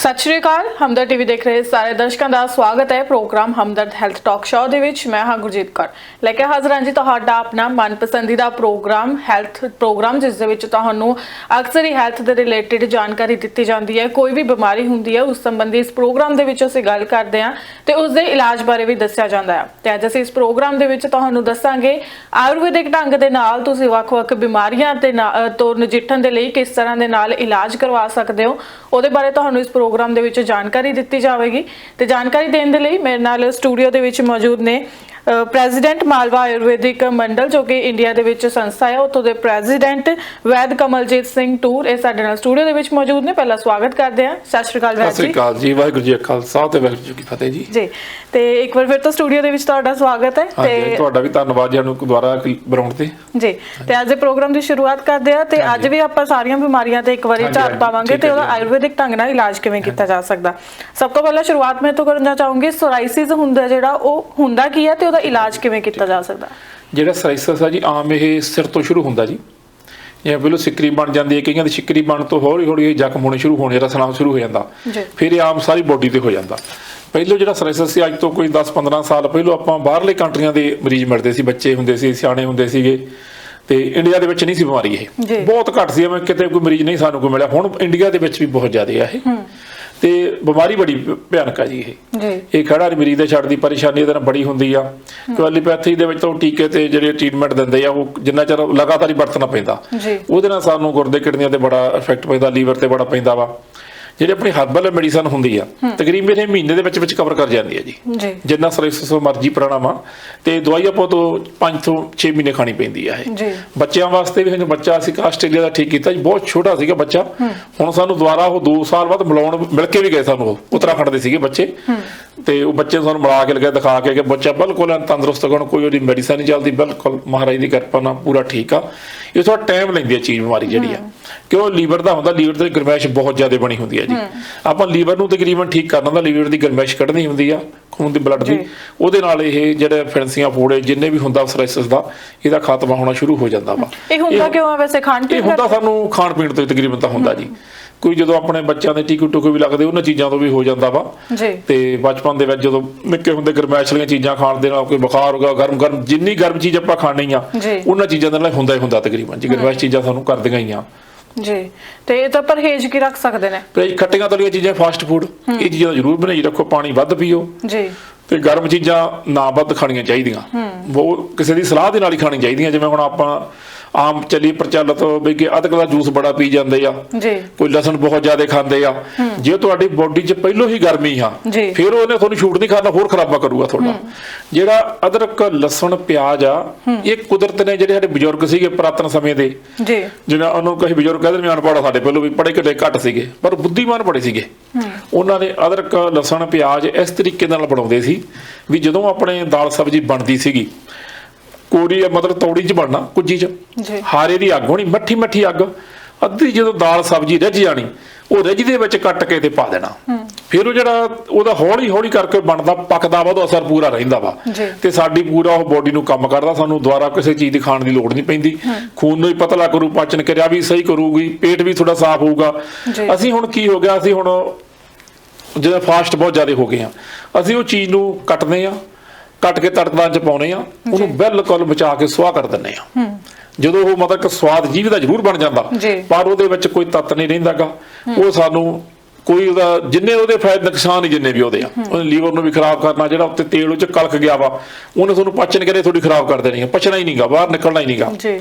ਸਤਿ ਸ਼੍ਰੀ ਅਕਾਲ, ਹਮਦਰ ਟੀਵੀ ਦੇਖ ਰਹੇ ਸਾਰੇ ਦਰਸ਼ਕਾਂ ਦਾ ਸਵਾਗਤ ਹੈ program Hamdard health talk show ਦੇ ਵਿੱਚ। ਮੈਂ ਹਾਂ ਗੁਰਜੀਤ ਕੌਰ। ਲੈ ਕੇ ਹਾਜ਼ਰ ਹਾਂ ਜੀ ਤੁਹਾਡਾ ਆਪਣਾ ਮਨਪਸੰਦੀਦਾ ਪ੍ਰੋਗਰਾਮ, ਹੈਲਥ ਪ੍ਰੋਗਰਾਮ, ਜਿਸ ਦੇ ਵਿੱਚ ਤੁਹਾਨੂੰ ਅਕਸਰ ਹੀ ਹੈਲਥ ਦੇ ਰਿਲੇਟਡ ਜਾਣਕਾਰੀ ਦਿੱਤੀ ਜਾਂਦੀ ਹੈ। ਕੋਈ ਵੀ ਬਿਮਾਰੀ ਹੁੰਦੀ ਹੈ, ਉਸ ਸੰਬੰਧੀ ਇਸ ਪ੍ਰੋਗਰਾਮ ਦੇ ਵਿੱਚ ਅਸੀਂ ਗੱਲ ਕਰਦੇ ਹਾਂ ਤੇ ਉਸ ਦੇ ਇਲਾਜ ਬਾਰੇ ਵੀ ਦੱਸਿਆ ਜਾਂਦਾ ਹੈ। ਤੇ ਅੱਜ ਅਸੀਂ ਇਸ ਪ੍ਰੋਗਰਾਮ ਦੇ ਵਿੱਚ ਤੁਹਾਨੂੰ ਦੱਸਾਂਗੇ ਆਯੁਰਵੈਦਿਕ ਢੰਗ ਦੇ ਨਾਲ ਤੁਸੀਂ ਵੱਖ-ਵੱਖ ਬਿਮਾਰੀਆਂ ਤੇ ਨਾ- ਤੋਂ ਨਜਿੱਠਣ ਦੇ ਲਈ ਕਿਸ ਤਰ੍ਹਾਂ ਦੇ ਨਾਲ ਇਲਾਜ ਕਰਵਾ ਸਕਦੇ ਹੋ, ਉਹਦੇ ਬਾਰੇ ਤੁਹਾਨੂੰ ਇਸ ਪ੍ਰੋਗਰਾਮ ਦੇ ਵਿੱਚ ਜਾਣਕਾਰੀ ਦਿੱਤੀ ਜਾਵੇਗੀ। ਤੇ ਜਾਣਕਾਰੀ ਦੇਣ ਦੇ ਲਈ ਮੇਰੇ ਨਾਲ ਸਟੂਡੀਓ ਦੇ ਵਿੱਚ ਮੌਜੂਦ ਨੇ ਪ੍ਰੈਜ਼ੀਡੈਂਟ ਮਾਲਵਾ ਆਯੁਰਵੈਦਿਕ ਮੰਡਲ ਜੋ ਕਿ ਇੰਡੀਆ ਦੇ ਵਿੱਚ ਸੰਸਥਾ ਹੈ ਉੱਥੋਂ ਦੇ ਪ੍ਰੈਜ਼ੀਡੈਂਟ ਵੈਦ ਕਮਲਜੀਤ ਸਿੰਘ ਟੂਰ ਇਹ ਸਾਡੇ ਨਾਲ ਸਟੂਡੀਓ ਦੇ ਵਿੱਚ ਮੌਜੂਦ ਨੇ। ਪਹਿਲਾਂ ਸਵਾਗਤ ਕਰਦੇ ਹਾਂ। ਸਤਿ ਸ਼੍ਰੀ ਅਕਾਲ ਸਤਿ ਵੈਦ ਸ੍ਰੀ ਜੀ। ਅਕਾਲ ਜੀ ਵਾਹਿਗੁਰੂ ਜੀ ਖਾਲਸਾ ਤੇ ਵਾਹਿਗੁਰੂ ਜੀ ਕੀ ਫਤਿਹ ਜੀ। ਜੀ ਤੇ ਇੱਕ ਵਾਰ ਫਿਰ ਤੋਂ ਸਟੂਡੀਓ ਦੇ ਵਿੱਚ ਤੁਹਾਡਾ ਸਵਾਗਤ ਹੈ ਹਾਂਜੀ ਤੁਹਾਡਾ ਵੀ ਧੰਨਵਾਦ ਜੀ ਸਾਨੂੰ ਦੁਬਾਰਾ ਬੁਲਾਉਣ ਤੇ। ਜੀ ਤੇ ਅੱਜ ਦੇ ਪ੍ਰੋਗਰਾਮ ਦੀ ਸ਼ੁਰੂਆਤ ਕਰਦੇ ਆ ਤੇ ਅੱਜ ਵੀ ਆਪਾਂ ਸਾਰੀਆਂ ਬਿਮਾਰੀਆਂ ਤੇ ਇੱਕ ਵਾਰੀ ਝਾਤ ਪਾਵਾਂਗੇ ਤੇ ਉਹਦਾ। ਆਯੁਰਵੈਦਿਕ ਢੰਗ ਨਾਲ ਇਲਾਜ ਕਿਵੇਂ ਕੀਤਾ ਜਾ ਸਕਦਾ। ਸਭ ਤੋਂ ਪਹਿਲਾਂ ਸ਼ੁਰੂਆਤ ਮੈਂ ਤੋਂ ਕਰਨਾ ਚਾਹੂੰਗੀ ਸੋਰਾਇਸਿਸ ਹੁੰਦਾ ਜਿਹੜਾ ਉਹ ਹੁੰਦਾ ਕੀ ਹੈ ਤੇ ਉਹਦਾ ਇਲਾਜ ਕਿਵੇਂ ਕੀਤਾ ਜਾ ਸਕਦਾ? ਜਿਹੜਾ ਸਰਾਈਸਸ ਆ ਜੀ ਆਮ ਇਹ ਸਿਰ ਤੋਂ ਸ਼ੁਰੂ ਹੁੰਦਾ ਜੀ। ਜਿਵੇਂ ਪਹਿਲਾਂ ਸਿੱਕਰੀ ਬਣ ਜਾਂਦੀ ਹੈ ਕਈਆਂ ਦੀ ਸਿੱਕਰੀ ਬਣ ਤੋਂ ਹੌਲੀ ਹੌਲੀ ਇਹ ਜ਼ਖਮ ਹੋਣੇ ਸ਼ੁਰੂ ਹੋਣੇ ਰਸਣਾ ਸ਼ੁਰੂ ਹੋ ਜਾਂਦਾ। ਜੀ। ਫਿਰ ਇਹ ਆਮ ਸਾਰੀ ਬੋਡੀ ਤੇ ਹੋ ਜਾਂਦਾ। ਪਹਿਲਾਂ ਜਿਹੜਾ ਸਰਾਈਸਸ ਸੀ ਅੱਜ ਤੋਂ ਕੋਈ 10-15 ਸਾਲ ਪਹਿਲਾਂ ਆਪਾਂ ਬਾਹਰਲੇ ਕੰਟਰੀਆਂ ਦੇ ਮਰੀਜ਼ ਮਿਲਦੇ ਸੀ ਬੱਚੇ ਹੁੰਦੇ ਸੀ ਸਿਆਣੇ ਹੁੰਦੇ ਸੀਗੇ। ਤੇ ਇੰਡੀਆ ਦੇ ਵਿੱਚ ਨਹੀਂ ਸੀ ਬਿਮਾਰੀ। ਇਹ। ਬਹੁਤ ਘੱਟ ਸੀ ਐਵੇਂ ਕਿਤੇ ਕੋਈ ਮਰੀਜ਼ ਨਹੀਂ ਸਾਨੂੰ ਕੋਈ ਮਿਲਿਆ। ਹੁਣ ਇੰਡੀਆ ਦੇ ਵਿੱਚ ਵੀ ਬਹੁਤ ਜ਼ਿਆਦਾ ਆ ਇਹ। ਤੇ ਬਿਮਾਰੀ ਬੜੀ ਭਿਆਨਕ ਆ ਜੀ ਇਹ। ਇਹ ਖੜਾ ਮਰੀਜ਼ ਦੇ ਛੱਡ ਦੀ ਪਰੇਸ਼ਾਨੀ ਇਹਦੇ ਨਾਲ ਬੜੀ ਹੁੰਦੀ ਆ। ਕੁਆਲੀਪੈਥੀ ਦੇ ਵਿੱਚ ਤਾਂ ਟੀਕੇ ਤੇ ਜਿਹੜੇ ਟ੍ਰੀਟਮੈਂਟ ਦਿੰਦੇ ਆ ਉਹ ਜਿੰਨਾ ਚਿਰ ਲਗਾਤਾਰ ਹੀ ਵਰਤਣਾ ਪੈਂਦਾ। ਉਹਦੇ ਨਾਲ ਸਾਨੂੰ ਗੁਰਦੇ ਕਿਡਨੀਆਂ ਤੇ ਬੜਾ ਇਫੈਕਟ ਪੈਂਦਾ ਲੀਵਰ ਤੇ ਬੜਾ ਪੈਂਦਾ ਵਾ। ਜਿਹੜੀ ਆਪਣੀ ਹਰਬਲ ਮੈਡੀਸਨ ਹੁੰਦੀ ਆ ਤਕਰੀਬਨ ਇਹ ਮਹੀਨੇ ਦੇ ਵਿੱਚ ਵਿੱਚ ਕਵਰ ਕਰ ਜਾਂਦੀ ਆ ਜੀ। ਜਿੰਨਾ ਸਰਿਸ ਮਰਜ਼ੀ ਪੁਰਾਣਾ ਵਾ ਤੇ ਦਵਾਈ ਆਪਾਂ ਤੋਂ 5 ਤੋਂ 6 ਮਹੀਨੇ ਖਾਣੀ ਪੈਂਦੀ ਆ ਇਹ। ਬੱਚਿਆਂ ਵਾਸਤੇ ਵੀ ਬੱਚਾ ਅਸੀਂ ਆਸਟ੍ਰੇਲੀਆ ਦਾ ਠੀਕ ਕੀਤਾ ਜੀ ਬਹੁਤ ਛੋਟਾ ਸੀਗਾ ਬੱਚਾ। ਹੁਣ ਸਾਨੂੰ ਦੁਬਾਰਾ ਉਹ 2 ਸਾਲ ਬਾਅਦ ਮਿਲਾਉਣ ਮਿਲ ਕੇ ਵੀ ਗਏ ਸਾਨੂੰ ਉਹ ਉੱਤਰਾਖੰਡ ਦੇ ਸੀਗੇ ਬੱਚੇ। ਤੇ ਉਹ ਬੱਚੇ ਨੂੰ ਸਾਨੂੰ ਮਿਲਾ ਕੇ ਲਗਾ ਦਿਖਾ ਕੇ ਕਿ ਬੱਚਾ ਬਿਲਕੁਲ ਤੰਦਰੁਸਤ ਕੋਣ ਕੋਈ ਉਹਦੀ ਮੈਡੀਸਨ ਨਹੀਂ ਚੱਲਦੀ ਬਿਲਕੁਲ ਮਹਾਰਾਜ ਦੀ ਕਿਰਪਾ ਨਾਲ ਪੂਰਾ ਠੀਕ ਆ। ਇਹ ਥੋੜਾ ਟਾਈਮ ਲੈਂਦੀ ਹੈ ਚੀਜ਼ ਬਿਮਾਰੀ ਜਿਹੜੀ ਆ। ਕਿਉਂ? ਲੀਵਰ ਦਾ ਹੁੰਦਾ ਲੀਵਰ ਤੇ ਗਰਮੈਸ਼ ਬਹੁਤ ਜ਼ਿਆਦਾ ਬਣੀ ਹੁੰਦੀ ਹੈ ਜੀ। ਆਪਾਂ ਲੀਵਰ ਨੂੰ ਤਕਰੀਬਨ ਠੀਕ ਕਰਨਾ ਹੁੰਦਾ ਲੀਵਰ ਦੀ ਗਰਮੈਸ਼ ਕੱਢਣੀ ਹੁੰਦੀ ਆ ਖੂਨ ਦੀ ਬਲੱਡ ਦੀ। ਉਹਦੇ ਨਾਲ ਇਹ ਜਿਹੜੇ ਫਿੰਸੀਆਂ ਫੋੜੇ ਜਿੰਨੇ ਵੀ ਹੁੰਦਾ ਸਰਾਈਸਿਸ ਦਾ ਇਹਦਾ ਖਾਤਮਾ ਹੋਣਾ ਸ਼ੁਰੂ ਹੋ ਜਾਂਦਾ ਵਾ। ਇਹ ਹੁੰਦਾ ਕਿਉਂ ਆ ਵੈਸੇ? ਖਾਣ ਇਹ ਪੀਣ ਹੁੰਦਾ ਕਰਕੇ? ਸਾਨੂੰ ਖਾਣ ਪੀਣ ਤੋਂ ਤਕਰੀਬਨ ਤਾਂ ਹੁੰਦਾ ਜੀ। ਕੋਈ ਜਦੋਂ ਆਪਣੇ ਬੱਚਿਆਂ ਦੇ ਟੀਕੇ ਟੁਕੇ ਵੀ ਲੱਗਦੇ ਉਹਨਾਂ ਚੀਜ਼ਾਂ ਤੋਂ ਵੀ ਹੋ ਜਾਂਦਾ ਵਾ। ਜੀ। ਤੇ ਬਚਪਨ ਦੇ ਵਿੱਚ ਜਦੋਂ ਨਿੱਕੇ ਹੁੰਦੇ ਗਰਮੈਸ਼ ਵਾਲੀਆਂ ਚੀਜ਼ਾਂ ਖਾਣ ਦੇ ਨਾਲ ਕੋਈ ਬੁਖਾਰ ਹੋਗਾ ਗਰਮ ਗਰਮ ਜਿੰਨੀ ਗਰਮ ਚੀਜ਼ ਆਪਾਂ ਖਾਣੀ ਆ ਜੀ। ਉਹਨਾਂ ਚੀਜ਼ਾਂ ਦੇ ਨਾਲ ਹੁੰਦਾ ਹੀ ਹੁੰਦਾ ਤਕਰੀਬਨ ਜੀ। ਗਰਮੈਸ਼ ਚੀਜ਼ਾਂ ਸਾਨੂੰ ਕਰਦੀਆਂ ਹੀ ਆ। ਜੀ। ਤੇ ਇਹ ਤਾਂ ਪਰਹੇਜ਼ ਕੀ ਰੱਖ ਸਕਦੇ ਨੇ? ਤੇ ਖੱਟੀਆਂ ਤਲੀਆਂ ਚੀਜ਼ਾਂ ਫਾਸਟ ਫੂਡ ਇਹ ਚੀਜ਼ਾਂ ਜ਼ਰੂਰ ਬਣਾਈ ਰੱਖੋ ਪਾਣੀ ਵੱਧ ਪੀਓ। ਜੀ। ਤੇ ਗਰਮ ਚੀਜ਼ਾਂ ਨਾ ਵੱਧ ਖਾਣੀਆਂ ਚਾਹੀਦੀਆਂ। ਉਹ ਕਿਸੇ ਦੀ ਸਲਾਹ ਦੇ ਨਾਲ ਹੀ ਖਾਣੀ ਚਾਹੀਦੀਆਂ ਜਿਵੇਂ ਹੁਣ ਆਪਾਂ ਆਮ ਚੱਲੀ ਪ੍ਰਚਲਿਤ ਵੀ ਕਿ ਅਦਰਕ ਦਾ ਜੂਸ ਬੜਾ ਪੀ ਜਾਂਦੇ ਆ। ਜੀ। ਕੋਈ ਲਸਣ ਬਹੁਤ ਜ਼ਿਆਦਾ ਖਾਂਦੇ ਆ। ਜੇ ਤੁਹਾਡੀ ਬੋਡੀ 'ਚ ਪਹਿਲੋਂ ਹੀ ਗਰਮੀ ਆ। ਫਿਰ ਉਹਨੇ ਤੁਹਾਨੂੰ ਛੂਟ ਨਹੀਂ ਖਾਣਾ ਹੋਰ ਖਰਾਬਾ ਕਰੂਗਾ ਤੁਹਾਡਾ। ਜਿਹੜਾ ਅਦਰਕ ਲਸਣ ਪਿਆਜ਼ ਆ ਇਹ ਕੁਦਰਤ ਨੇ ਜਿਹੜੇ ਸਾਡੇ ਬਜ਼ੁਰਗ ਸੀਗੇ ਪੁਰਾਤਨ ਸਮੇਂ ਦੇ ਜੀ। ਜਿਹਨਾਂ ਉਹਨੂੰ ਕਹੀ ਬਜ਼ੁਰਗ ਕਹਿੰਦੇ ਨੇ ਅਨਪੜ੍ਹ ਸਾਡੇ ਪਹਿਲੋਂ ਵੀ ਪੜੇ ਘਟੇ ਘੱਟ ਸੀਗੇ ਪਰ ਬੁੱਧੀਮਾਨ ਬੜੇ ਸੀਗੇ। ਉਹਨਾਂ ਨੇ ਅਦਰਕ ਲਸਣ ਪਿਆਜ਼ ਇਸ ਤਰੀਕੇ ਨਾਲ ਬਣਾਉਂਦੇ ਸੀ ਵੀ ਜਦੋਂ ਆਪਣੇ ਦਾਲ ਸਬਜ਼ੀ ਬਣਦੀ ਸੀਗੀ ਕੋਰੀ ਮਤਲਬ ਤੌੜੀ 'ਚ ਬਣਨਾ ਕੁੱਜੀ 'ਚ। ਹਾਰੇ ਦੀ ਅੱਗ ਹੋਣੀ ਮੱਠੀ ਮੱਠੀ ਅੱਗ। ਅੱਧੀ ਜਦੋਂ ਦਾਲ ਸਬਜ਼ੀ ਰਿੱਝ ਜਾਣੀ ਉਹ ਰਿੱਝ ਦੇ ਵਿੱਚ ਕੱਟ ਕੇ ਤੇ ਪਾ ਦੇਣਾ। ਫਿਰ ਉਹ ਜਿਹੜਾ ਉਹਦਾ ਹੌਲੀ ਹੌਲੀ ਕਰਕੇ ਬਣਦਾ ਪੱਕਦਾ ਵਾ ਉਹਦਾ ਅਸਰ ਪੂਰਾ ਰਹਿੰਦਾ ਵਾ। ਤੇ ਸਾਡੀ ਪੂਰਾ ਉਹ ਬੋਡੀ ਨੂੰ ਕੰਮ ਕਰਦਾ ਸਾਨੂੰ ਦੁਬਾਰਾ ਕਿਸੇ ਚੀਜ਼ ਦੀ ਖਾਣ ਦੀ ਲੋੜ ਨਹੀਂ ਪੈਂਦੀ। ਖੂਨ ਨੂੰ ਹੀ ਪਤਲਾ ਕਰੂ ਪਾਚਨ ਕਿਰਿਆ ਵੀ ਸਹੀ ਕਰੂਗੀ ਪੇਟ ਵੀ ਥੋੜਾ ਸਾਫ਼ ਹੋਊਗਾ। ਅਸੀਂ ਹੁਣ ਕੀ ਹੋ ਗਿਆ ਅਸੀਂ ਹੁਣ ਜਿਹੜਾ ਫਾਸਟ ਬਹੁਤ ਜ਼ਿਆਦਾ ਹੋ ਗਏ ਆ ਅਸੀਂ ਉਹ ਚੀਜ਼ ਨੂੰ ਕੱਟਦੇ ਆ। ਕੱਟ ਕੇ ਤੜਕਦਾਂ ਚ ਪਾਉਨੇ ਆ ਉਹਨੂੰ ਬਿਲਕੁਲ ਬਚਾ ਕੇ ਸੁਆਹ ਕਰ ਦਿੰਨੇ ਆ। ਜਦੋਂ ਉਹ ਮਤਲਬ ਕਿ ਸਵਾਦ ਜੀਵ ਦਾ ਜ਼ਰੂਰ ਬਣ ਜਾਂਦਾ। ਪਰ ਉਹਦੇ ਵਿੱਚ ਕੋਈ ਤੱਤ ਨਹੀਂ ਰਹਿੰਦਾਗਾ ਉਹ ਸਾਨੂੰ ਕੋਈ ਉਹਦਾ ਜਿੰਨੇ ਉਹਦੇ ਫਾਇਦੇ ਨੁਕਸਾਨ ਹੀ ਜਿੰਨੇ ਵੀ ਉਹਦੇ ਆ। ਉਹਨੇ ਲੀਵਰ ਨੂੰ ਵੀ ਖਰਾਬ ਕਰਨਾ ਜਿਹੜਾ ਉੱਤੇ ਤੇਲ ਉਹ ਚ ਕਲਕ ਗਿਆ ਵਾ ਉਹਨੇ ਤੁਹਾਨੂੰ ਪਾਚਨ ਕਰੇ ਥੋੜੀ ਖਰਾਬ ਕਰ ਦੇਣੀ ਪਚਣਾ ਹੀ ਨਹੀਂਗਾ ਬਾਹਰ ਨਿਕਲਣਾ ਹੀ ਨਹੀਂਗਾ ਜੀ।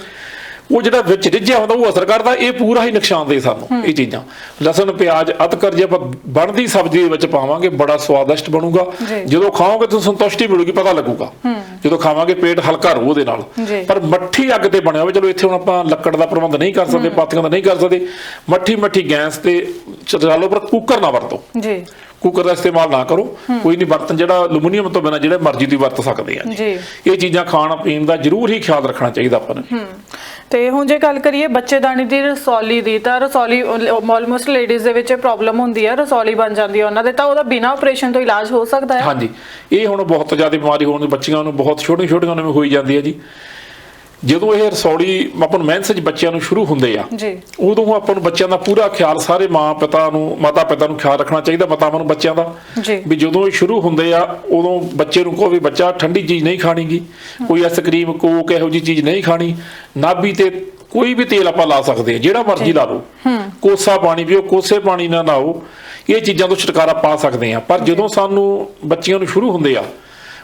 ਉਹ ਜਿਹੜਾ ਵਿੱਚ ਰਿੱਝਿਆ ਹੁੰਦਾ ਉਹ ਅਸਰ ਕਰਦਾ ਇਹ ਪੂਰਾ ਹੀ ਨੁਕਸਾਨਦੇ ਸਾਨੂੰ ਇਹ ਚੀਜ਼ਾਂ। ਲਸਣ ਪਿਆਜ਼ ਅਦਕਰ ਜੇ ਆਪਾਂ ਬਣਦੀ ਸਬਜ਼ੀ ਦੇ ਵਿੱਚ ਪਾਵਾਂਗੇ ਬੜਾ ਸਵਾਦਿਸ਼ਟ ਬਣੂਗਾ। ਜਦੋਂ ਖਾਓਗੇ ਤੁਹਾਨੂੰ ਸੰਤੁਸ਼ਟੀ ਮਿਲੂਗੀ ਪਤਾ ਲੱਗੂਗਾ। ਜਦੋਂ ਖਾਵਾਂਗੇ ਪੇਟ ਹਲਕਾ ਰਹੂ ਉਹਦੇ ਨਾਲ। ਪਰ ਮੱਠੀ ਅੱਗ ਤੇ ਬਣਿਆ ਹੋਵੇ ਚਲੋ ਇੱਥੇ ਹੁਣ ਆਪਾਂ ਲੱਕੜ ਦਾ ਪ੍ਰਬੰਧ ਨਹੀਂ ਕਰ ਸਕਦੇ ਪਾਥੀਆਂ ਦਾ ਨਹੀਂ ਕਰ ਸਕਦੇ। ਮੱਠੀ ਮੱਠੀ ਗੈਸ ਤੇ ਚਲਾ ਪਰ ਕੁੱਕਰ ਨਾ ਵਰਤੋ। ਜੀ। ਕੁੱਕਰ ਦਾ ਇਸਤੇਮਾਲ ਨਾ ਕਰੋ। ਕੋਈ ਨਹੀਂ ਬਰਤਨ ਜਿਹੜਾ ਐਲੂਮੀਨੀਅਮ ਤੋਂ ਬਿਨਾ ਜਿਹੜੇ ਮਰਜ਼ੀ ਦੀ ਵਰਤ ਸਕਦੇ ਆ ਜੀ। ਇਹ ਚੀਜ਼ਾਂ ਖਾਣ ਪੀਣ ਦਾ ਜ਼ਰੂਰ ਹੀ ਖਿਆਲ ਰੱਖਣਾ ਚਾਹੀਦਾ ਆਪਾਂ ਨੂੰ। ਤੇ ਹੁਣ ਜੇ ਗੱਲ ਕਰੀਏ ਬੱਚੇਦਾਨੀ ਦੀ ਰਸੌਲੀ ਦੀ ਤਾਂ ਰਸੌਲੀ ਆਲਮੋਸਟ ਲੇਡੀਜ਼ ਦੇ ਵਿੱਚ ਪ੍ਰੋਬਲਮ ਹੁੰਦੀ ਹੈ ਰਸੌਲੀ ਬਣ ਜਾਂਦੀ ਹੈ ਉਹਨਾਂ ਦੇ ਤਾਂ ਉਹਦਾ ਬਿਨਾਂ ਆਪਰੇਸ਼ਨ ਤੋਂ ਇਲਾਜ ਹੋ ਸਕਦਾ ਹੈ? ਹਾਂਜੀ। ਇਹ ਹੁਣ ਬਹੁਤ ਜ਼ਿਆਦਾ ਬਿਮਾਰੀ ਹੋਣ ਦੇ ਬੱਚੀਆਂ ਨੂੰ ਬਹੁਤ ਛੋਟੀਆਂ ਛੋਟੀਆਂ ਨੂੰ ਹੋਈ ਜਾਂਦੀ ਹੈ ਜੀ। ਜਦੋਂ ਇਹ ਰਸੌਲੀ ਆਪਾਂ ਨੂੰ ਮੈਂਸੇਜ ਬੱਚਿਆਂ ਨੂੰ ਸ਼ੁਰੂ ਹੁੰਦੇ ਆ ਜੀ। ਉਦੋਂ ਆਪਾਂ ਨੂੰ ਬੱਚਿਆਂ ਦਾ ਪੂਰਾ ਖਿਆਲ ਸਾਰੇ ਮਾਂ ਪਿਤਾ ਨੂੰ ਮਾਤਾ ਪਿਤਾ ਨੂੰ ਖਿਆਲ ਰੱਖਣਾ ਚਾਹੀਦਾ ਮਾਤਾਵਾਂ ਨੂੰ ਬੱਚਿਆਂ ਦਾ। ਜੀ। ਵੀ ਜਦੋਂ ਇਹ ਸ਼ੁਰੂ ਹੁੰਦੇ ਆ ਉਦੋਂ ਬੱਚੇ ਨੂੰ ਕਹੋ ਵੀ ਬੱਚਾ ਠੰਡੀ ਚੀਜ਼ ਨਹੀਂ ਖਾਣੀਗੀ ਕੋਈ ਆਈਸਕ੍ਰੀਮ ਕੋਕ ਇਹੋ ਜੀ ਚੀਜ਼ ਨਹੀਂ ਖਾਣੀ ਨਾਭੀ ਤੇ ਕੋਈ ਵੀ ਤੇਲ ਆਪਾਂ ਲਾ ਸਕਦੇ ਆ ਜਿਹੜਾ ਮਰਜ਼ੀ ਲਾ ਲਓ। ਕੋਸਾ ਪਾਣੀ ਪੀਓ ਕੋਸੇ ਪਾਣੀ ਨਾਲ ਨਹਾਓ ਇਹ ਚੀਜ਼ਾਂ ਤੋਂ ਛੁਟਕਾਰਾ ਪਾ ਸਕਦੇ ਆ। ਪਰ ਜਦੋਂ ਸਾਨੂੰ ਬੱਚਿਆਂ ਨੂੰ ਸ਼ੁਰੂ ਹੁੰਦੇ ਆ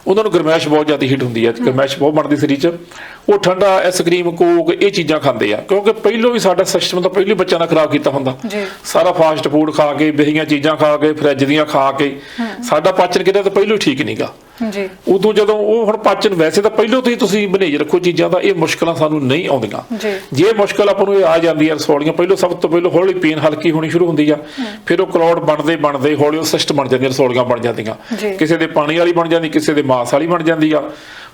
ਉਹਨਾਂ ਨੂੰ ਗਰਮੈਸ਼ ਬਹੁਤ ਜ਼ਿਆਦਾ ਹੀਟ ਹੁੰਦੀ ਹੈ ਗਰਮੈਸ਼ ਬਹੁਤ ਬਣਦੀ ਸਰੀਰ 'ਚ। ਉਹ ਠੰਡਾ ਆਈਸਕ੍ਰੀਮ ਕੋਕ ਇਹ ਚੀਜ਼ਾਂ ਖਾਂਦੇ ਆ। ਕਿਉਂਕਿ ਪਹਿਲੋਂ ਵੀ ਸਾਡਾ ਸਿਸਟਮ ਤਾਂ ਪਹਿਲੇ ਬੱਚਿਆਂ ਦਾ ਖਰਾਬ ਕੀਤਾ ਹੁੰਦਾ। ਸਾਰਾ ਫਾਸਟ ਫੂਡ ਖਾ ਕੇ ਬਹੀਆਂ ਚੀਜ਼ਾਂ ਖਾ ਕੇ ਫਰਿੱਜ ਦੀਆਂ ਖਾ ਕੇ। ਸਾਡਾ ਪਾਚਨ ਕਿਹੜਾ ਤਾਂ ਪਹਿਲੋਂ ਠੀਕ ਨਹੀਂਗਾ ਜੀ। ਉਦੋਂ ਜਦੋਂ ਉਹ ਹੁਣ ਪਾਚਨ ਵੈਸੇ ਤਾਂ ਪਹਿਲੋਂ ਤੋਂ ਹੀ ਤੁਸੀਂ ਬਨੇਜ ਰੱਖੋ ਚੀਜ਼ਾਂ ਦਾ ਇਹ ਮੁਸ਼ਕਲਾਂ ਸਾਨੂੰ ਨਹੀਂ ਆਉਂਦੀਆਂ। ਜੀ। ਮੁਸ਼ਕਲ ਆਪਾਂ ਨੂੰ ਇਹ ਆ ਜਾਂਦੀ ਹੈ ਰਸੌਲੀਆਂ ਪਹਿਲੋਂ ਸਭ ਤੋਂ ਪਹਿਲਾਂ ਹੌਲੀ ਪੇਨ ਹਲਕੀ ਹੋਣੀ ਸ਼ੁਰੂ ਹੁੰਦੀ ਆ। ਫਿਰ ਉਹ ਕਲੌਡ ਬਣਦੇ ਬਣਦੇ ਹੌਲੀ ਉਹ ਸਿਸਟਮ ਬਣ ਜਾਂਦੀਆਂ ਰਸੌਲੀਆਂ ਬਣ ਜਾਂਦੀਆਂ। ਕਿਸੇ ਦੇ ਪਾਣੀ ਵਾਲੀ ਬਣ ਜਾਂਦੀ ਕਿਸੇ ਦੇ ਮਾਸ ਵਾਲੀ ਬਣ ਜਾਂਦੀ ਆ।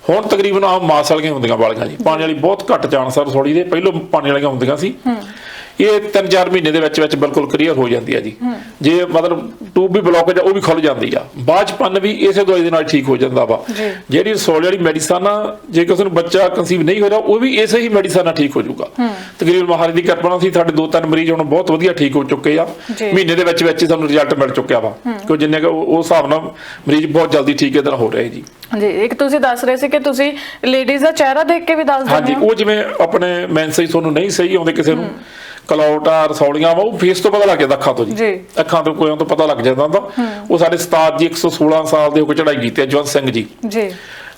ਹੁਣ ਤਕਰੀਬਨ ਆ ਮਾਸ ਵਾਲੀਆਂ ਹੁੰਦੀਆਂ ਵਾਲੀਆਂ ਜੀ। ਪਾਣੀ ਵਾਲੀ ਬਹੁਤ ਘੱਟ ਚਾਂਸ ਆ ਰਸੌਲੀ ਦੇ ਪਹਿਲੋਂ ਪਾਣੀ ਵਾਲੀਆਂ ਹੁੰਦੀਆਂ ਸੀ। ਇਹ 3-4 ਮਹੀਨੇ ਦੇ ਵਿੱਚ ਵਿੱਚ ਬਿਲਕੁਲ ਕਲੀਅਰ ਹੋ ਜਾਂਦੀ ਆ ਜੀ। ਜੇ ਮਤਲਬ ਟੂਬ ਵੀ ਬਲੌਕੇਜ ਆ ਉਹ ਵੀ ਖੁੱਲ ਜਾਂਦੀ ਆ। ਬਾਅਦ ਵੀ ਇਸੇ ਦਵਾਈ ਦੇ ਨਾਲ ਠੀਕ ਹੋ ਜਾਂਦਾ ਵਾ। ਜਿਹੜੀ ਰਸੌਲੀ ਵਾਲੀ ਮੈਡੀਸਨ ਆ ਜੇ ਕਿਸੇ ਨੂੰ ਬੱਚਾ ਕਨਸੀਵ ਨਹੀਂ ਹੋ ਰਿਹਾ ਉਹ ਵੀ ਇਸੇ ਹੀ ਮੈਡੀਸਨ ਨਾਲ ਠੀਕ ਹੋ ਜਾਊਗਾ। ਤਕਰੀਬਨ ਮਹਾਰਾਜ ਦੀ ਕਿਰਪਾ ਨਾਲ ਸੀ ਸਾਡੇ ਦੋ ਤਿੰਨ ਮਰੀਜ਼ ਹੁਣ ਬਹੁਤ ਵਧੀਆ ਠੀਕ ਹੋ ਚੁੱਕੇ ਆ। ਮਹੀਨੇ ਦੇ ਵਿੱਚ ਵਿੱਚ ਹੀ ਸਾਨੂੰ ਰਿਜ਼ਲਟ ਮਿਲ ਚੁੱਕਿਆ ਵਾ। ਕਿਉਂ ਜਿੰਨੇ ਕੁ ਉਹ ਹਿਸਾਬ ਨਾਲ ਮਰੀਜ਼ ਬਹੁਤ ਜਲਦੀ ਠੀਕ ਇਹਦੇ ਹੋ ਰਹੇ ਜੀ। ਜੀ ਇੱਕ ਤੁਸੀਂ ਦੱਸ ਰਹੇ ਸੀ ਕਿ ਤੁਸੀਂ ਲੇਡੀਜ਼ ਦਾ ਚਿਹਰਾ ਦੇਖ ਕੇ ਵੀ ਦੱਸ ਹਾਂਜੀ ਦਿੰਦੇ ਹੋ। ਉਹ ਜਿਵੇਂ ਆਪਣੇ ਮੈਂਸੇਜ ਤੁਹਾਨੂੰ ਨਹੀਂ ਸਹੀ ਆਉਂਦੇ ਕਿਸੇ ਨੂੰ ਕਲੌਟਾ ਰਸੌਲੀਆਂ ਵਾ ਉਹ ਫੇਸ ਤੋਂ ਪਤਾ ਲੱਗ ਜਾਂਦਾ ਅੱਖਾਂ ਤੋਂ ਜੀ। ਅੱਖਾਂ ਤੋਂ ਕੋਇਆਂ ਤੋਂ ਪਤਾ ਲੱਗ ਜਾਂਦਾ ਹੁੰਦਾ। ਉਹ ਸਾਡੇ ਉਸਤਾਦ ਜੀ 116 ਸਾਲ ਦੇ ਹੋ ਕੇ ਚੜਾਈ ਕੀਤੀ ਜਵੰਤ ਸਿੰਘ ਜੀ। ਜੀ।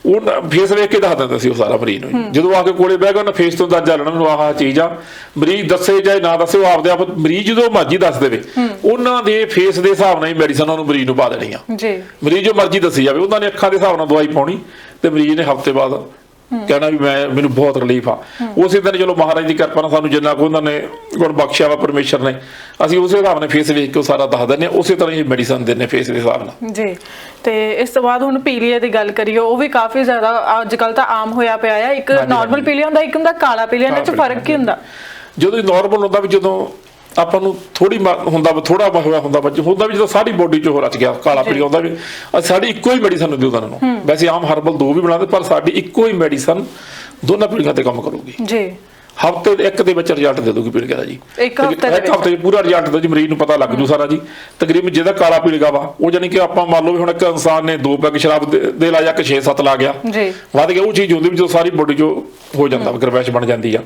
ਉਹ ਫੇਸ ਵੇਖ ਕੇ ਦੱਸ ਦਿੰਦਾ ਸੀ ਉਹ ਸਾਰਾ ਮਰੀਜ਼ ਨੂੰ। ਜਦੋਂ ਆ ਕੇ ਕੋਲੇ ਬਹਿ ਗਿਆ ਉਹਨਾਂ ਫੇਸ ਤੋਂ ਅੰਦਾਜ਼ਾ ਲੈਣਾ ਮੈਨੂੰ ਆਹ ਚੀਜ਼ ਆ। ਮਰੀਜ਼ ਦੱਸੇ ਜਾਂ ਨਾ ਦੱਸੇ ਉਹ ਆਪਦੇ ਆਪ ਮਰੀਜ਼ ਜਦੋਂ ਮਰਜ਼ੀ ਦੱਸ ਦੇਵੇ। ਉਹਨਾਂ ਦੇ ਫੇਸ ਦੇ ਹਿਸਾਬ ਨਾਲ ਹੀ ਮੈਡੀਸਨ ਉਹਨੂੰ ਮਰੀਜ਼ ਨੂੰ ਪਾ ਦੇਣੀ ਆ। ਜੀ। ਮਰੀਜ਼ ਜੋ ਮਰਜ਼ੀ ਦੱਸੀ ਜਾਵੇ ਉਹਨਾਂ ਨੇ ਅੱਖਾਂ ਦੇ ਹਿਸਾਬ ਨਾਲ ਦਵਾਈ ਪਾਉਣੀ ਤੇ ਮਰੀਜ਼ ਨੇ ਹਫ਼ਤੇ ਬਾਅਦ ਕਹਿਣਾ ਵੀ ਮੈਂ ਮੈਨੂੰ ਬਹੁਤ ਰਿਲੀਫ ਆ। ਉਸੇ ਦਿਨ ਚਲੋ ਮਹਾਰਾਜ ਦੀ ਕਿਰਪਾ ਨਾਲ ਸਾਨੂੰ ਜਿੰਨਾ ਕੁ ਉਹਨਾਂ ਨੇ ਗੁਣ ਬਖਸ਼ਿਆ ਵਾ ਪਰਮੇਸ਼ਰ ਨੇ ਅਸੀਂ ਉਸੇ ਹਿਸਾਬ ਨਾਲ ਫੇਸ ਵੇਖ ਕੇ ਸਾਰਾ ਦੱਸ ਦਿੰਦੇ ਉਸੇ ਤਰ੍ਹਾਂ ਹੀ ਮੈਡੀਸਨ ਦਿੰਦੇ ਫੇਸ ਦੇ ਹਿਸਾਬ ਨਾਲ। ਜੀ ਤੇ ਇਸ ਤੋਂ ਬਾਅਦ ਹੁਣ ਪੀਲੀਏ ਦੀ ਗੱਲ ਕਰੀਏ ਉਹ ਵੀ ਕਾਫੀ ਜ਼ਿਆਦਾ ਅੱਜ ਕੱਲ ਤਾਂ ਆਮ ਹੋਇਆ ਪਿਆ ਆ। ਇੱਕ ਨਾਰਮਲ। ਪੀਲੀਆ ਹੁੰਦਾ ਇੱਕ ਹੁੰਦਾ ਕਾਲਾ ਪੀਲੀਆ ਇਹਨਾਂ ਚ ਫ਼ਰਕ ਕੀ ਹੁੰਦਾ? ਜਦੋਂ ਨਾਰਮਲ ਹੁੰਦਾ ਵੀ ਜਦੋਂ ਆਪਾਂ ਨੂੰ ਥੋੜੀ ਹੁੰਦਾ ਥੋੜਾ ਹੋਇਆ ਹੁੰਦਾ ਵਾ ਹੁੰਦਾ ਵੀ ਜਦੋਂ ਸਾਰੀ ਬੋਡੀ ਚ ਹੋ ਰਚ ਗਿਆ ਕਾਲਾ ਪੀਲੀਆ ਹੁੰਦਾ ਵੀ ਸਾਡੀ ਇੱਕੋ ਹੀ ਮੈਡੀਸਨ ਹੁੰਦੀ ਉਹਨਾਂ ਨੂੰ। ਵੈਸੇ ਆਮ ਹਰਬਲ ਦੋ ਵੀ ਬਣਾਉਂਦੇ ਪਰ ਸਾਡੀ ਇੱਕੋ ਹੀ ਮੈਡੀਸਨ ਦੋਨਾਂ ਪੀਲੀਆਂ ਤੇ ਕੰਮ ਕਰੂਗੀ। ਜੀ। ਹਫ਼ਤੇ ਦੇ ਇੱਕ ਦੇ ਵਿੱਚ ਰਿਜ਼ਲਟ ਦੇ ਦੂਗੀ ਪੀਲੀਆ ਦਾ ਜੀ। ਇੱਕ ਹਫ਼ਤੇ ਦੇ ਪੂਰਾ ਰਿਜ਼ਲਟ ਦੇ ਜੀ ਮਰੀਜ਼ ਨੂੰ ਪਤਾ ਲੱਗ ਜੂ ਸਾਰਾ ਜੀ। ਤਕਰੀਬਨ ਜਿਹਦਾ ਕਾਲਾ ਪੀਲੀਆ ਵਾ ਉਹ ਜਾਨੀ ਕਿ ਆਪਾਂ ਮੰਨ ਲਓ ਵੀ ਹੁਣ ਇੱਕ ਇਨਸਾਨ ਨੇ ਦੋ ਪੈਗ ਸ਼ਰਾਬ ਦੇ ਲਾ ਜਾਂ ਕਿ 6-7 ਲਾ ਗਿਆ। ਜੀ। ਵੱਧ ਗਿਆ ਉਹ ਚੀਜ਼ ਹੁੰਦੀ ਵੀ ਜਦੋਂ ਸਾਰੀ ਬੋਡੀ 'ਚ ਹੋ ਜਾਂਦਾ ਗਰਵੈਸ਼ ਬਣ ਜਾਂਦੀ ਆ।